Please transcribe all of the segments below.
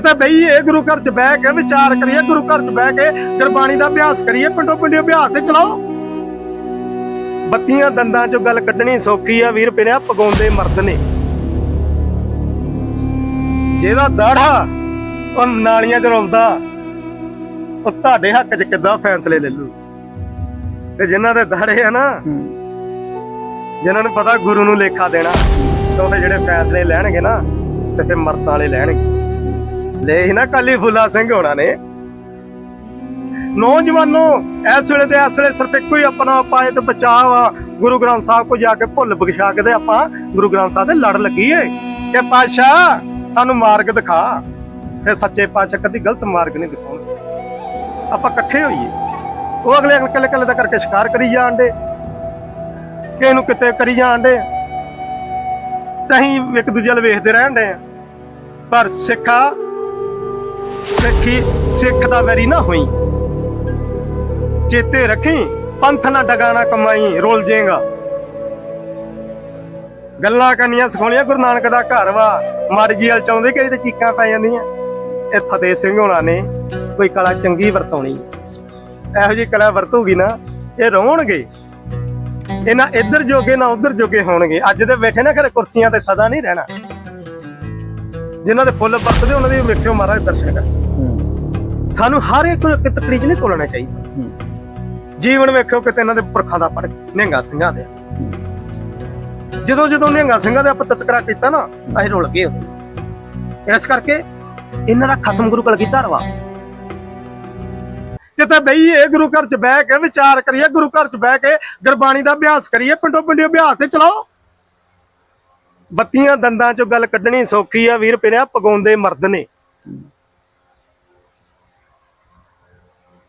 ਕਿਤੇ ਬਈਏ ਗੁਰੂ ਘਰ ਚ ਬਹਿ ਕੇ ਵਿਚਾਰ ਕਰੀਏ ਗੁਰੂ ਘਰ ਚ ਬਹਿ ਕੇ ਗੁਰਬਾਣੀ ਦਾ ਅਭਿਆਸ ਕਰੀਏ ਪਿੰਡੋਂ ਪਿੰਡੀ ਅਭਿਆਸ ਤੇ ਚਲਾਓ। ਬੱਤੀਆਂ ਦੰਦਾਂ ਚੋਂ ਗੱਲ ਕੱਢਣੀ ਸੌਖੀ ਆ ਵੀਰ ਪਿਰਿਆ ਪਗਾਉਂਦੇ ਮਰਦ ਨੇ। ਜਿਹਦਾ ਦਾੜਾ ਉਹ ਨਾਲੀਆਂ ਚ ਰੁਲਦਾ ਉਹ ਤੁਹਾਡੇ ਹੱਕ 'ਚ ਕਿੱਦਾਂ ਫੈਸਲੇ ਲੈ ਲੂ? ਤੇ ਜਿਨ੍ਹਾਂ ਦੇ ਦਾੜੇ ਆ ਨਾ ਜਿਨ੍ਹਾਂ ਨੂੰ ਪਤਾ ਗੁਰੂ ਨੂੰ ਲੇਖਾ ਦੇਣਾ ਤਾਂ ਉਹਦੇ ਜਿਹੜੇ ਫੈਸਲੇ ਲੈਣਗੇ ਨਾ ਤੇ ਫਿਰ ਮਰਦਾਂ ਵਾਲੇ ਲੈਣਗੇ। ਲੈ ਨਾ ਕਾਲੀ ਫੁੱਲਾ ਸਿੰਘ ਹੋਣਾ ਨੇ। ਨੌਜਵਾਨੋ, ਇਸ ਵੇਲੇ ਤੇ ਇਸ ਵੇਲੇ ਸਿਰਫ ਇੱਕੋ ਹੀ ਆਪਣਾ ਉਪਾਏ ਤੇ ਬਚਾਅ ਆ ਗੁਰੂ ਗ੍ਰੰਥ ਸਾਹਿਬ ਕੋ ਜਾ ਕੇ ਭੁੱਲ ਬਖਸ਼ਾ ਕੇ ਤੇ ਆਪਾਂ ਗੁਰੂ ਗ੍ਰੰਥ ਸਾਹਿਬ ਦੇ ਲੜ ਲੱਗੀਏ। ਕਿ ਪਾਤਸ਼ਾਹ, ਸਾਨੂੰ ਮਾਰਗ ਦਿਖਾ। ਫਿਰ ਸੱਚੇ ਪਾਤਸ਼ਾਹ ਕਦੀ ਗਲਤ ਮਾਰਗ ਨਹੀਂ ਦਿਖਾਉਣਗੇ ਆਪਾਂ ਇਕੱਠੇ ਹੋਈਏ। ਉਹ ਅਗਲੇ ਅਗਲੇ ਕੱਲੇ ਕੱਲੇ ਦਾ ਕਰਕੇ ਸ਼ਿਕਾਰ ਕਰੀ ਜਾਣ ਦੇ ਕਿਸੇ ਨੂੰ ਕਿਤੇ ਕਰੀ ਜਾਣ ਦੇ ਤਹੀਂ ਇੱਕ ਦੂਜੇ ਵੱਲ ਵੇਖਦੇ ਰਹਿਣ ਆ। ਪਰ ਸਿੱਖਾ ਸਿੱਖੀ ਸਿੱਖ ਦਾ ਵੈਰੀ ਨਾ ਹੋਈ। ਚੇਤੇ ਰੱਖੀ, ਪੰਥ ਨਾ ਡਗਾਣਾ ਕਮਾਈ, ਰੋਲ ਜੇਗਾ। ਗੱਲਾਂ ਕਰਨੀਆਂ ਸਿਖਾਉਣੀਆਂ ਗੁਰੂ ਨਾਨਕ ਦਾ ਘਰ ਵਾ। ਮਰਜ਼ੀ ਵਾਲ ਚਾਹੁੰਦੇ ਕਿ ਇਹਦੇ ਚੀਕਾਂ ਪੈ ਜਾਂਦੀਆਂ। ਇਹ ਫਤਿਹ ਸਿੰਘ ਹੋਣਾ ਨੇ ਕੋਈ ਕਲਾ ਚੰਗੀ ਵਰਤਾਉਣੀ। ਇਹੋ ਜੀ ਕਲਾ ਵਰਤੂਗੀ ਨਾ, ਇਹ ਰੋਣਗੇ। ਇਹ ਨਾ ਇੱਧਰ ਜੋਗੇ ਨਾ ਉੱਧਰ ਜੋਗੇ ਹੋਣਗੇ। ਅੱਜ ਦੇ ਬੈਠੇ ਨਾ ਘਰੇ ਕੁਰਸੀਆਂ ਤੇ ਸਦਾ ਨਹੀਂ ਰਹਿਣਾ। ਜਿਨ੍ਹਾਂ ਦੇ ਫੁੱਲ ਵਰਤਦੇ ਉਹਨਾਂ ਦੀ ਵੇਖਿਓ ਮਹਾਰਾਜ ਦਰਸ਼ਨ ਕਰ। ਸਾਨੂੰ ਹਰ ਇੱਕ ਨੂੰ ਇੱਕ ਤਕਲੀਫ ਨਹੀਂ ਤੋਲਣਾ ਚਾਹੀਦਾ। ਜੀਵਨ ਵੇਖਿਓ ਕਿਤੇ ਇਹਨਾਂ ਦੇ ਪੁਰਖਾਂ ਦਾ ਪੜ ਨਿਹੰਗਾ ਸਿੰਘਾਂ ਦੇ। ਜਦੋਂ ਜਦੋਂ ਨਿਹੰਗਾ ਸਿੰਘਾਂ ਦੇ ਆਪਾਂ ਤਤਕਰਾ ਕੀਤਾ ਨਾ ਅਸੀਂ ਰੁਲ ਗਏ ਇਸ ਕਰਕੇ ਇਹਨਾਂ ਦਾ ਖਸਮ ਗੁਰੂ ਕਲਗੀਧਰ ਵਾ ਕਿਤੇ ਬਈਏ ਗੁਰੂ ਘਰ ਚ ਬਹਿ ਕੇ ਵਿਚਾਰ ਕਰੀਏ ਗੁਰੂ ਘਰ ਚ ਬਹਿ ਕੇ ਗੁਰਬਾਣੀ ਦਾ ਅਭਿਆਸ ਕਰੀਏ ਪਿੰਡੋਂ ਪਿੰਡੀ ਅਭਿਆਸ ਤੇ ਚਲਾਓ। ਬੱਤੀਆਂ ਦੰਦਾਂ ਚੋਂ ਗੱਲ ਕੱਢਣੀ ਸੌਖੀ ਆ, ਵੀਰ ਪਿਰਿਆ ਪਗਾਉਂਦੇ ਮਰਦ ਨੇ।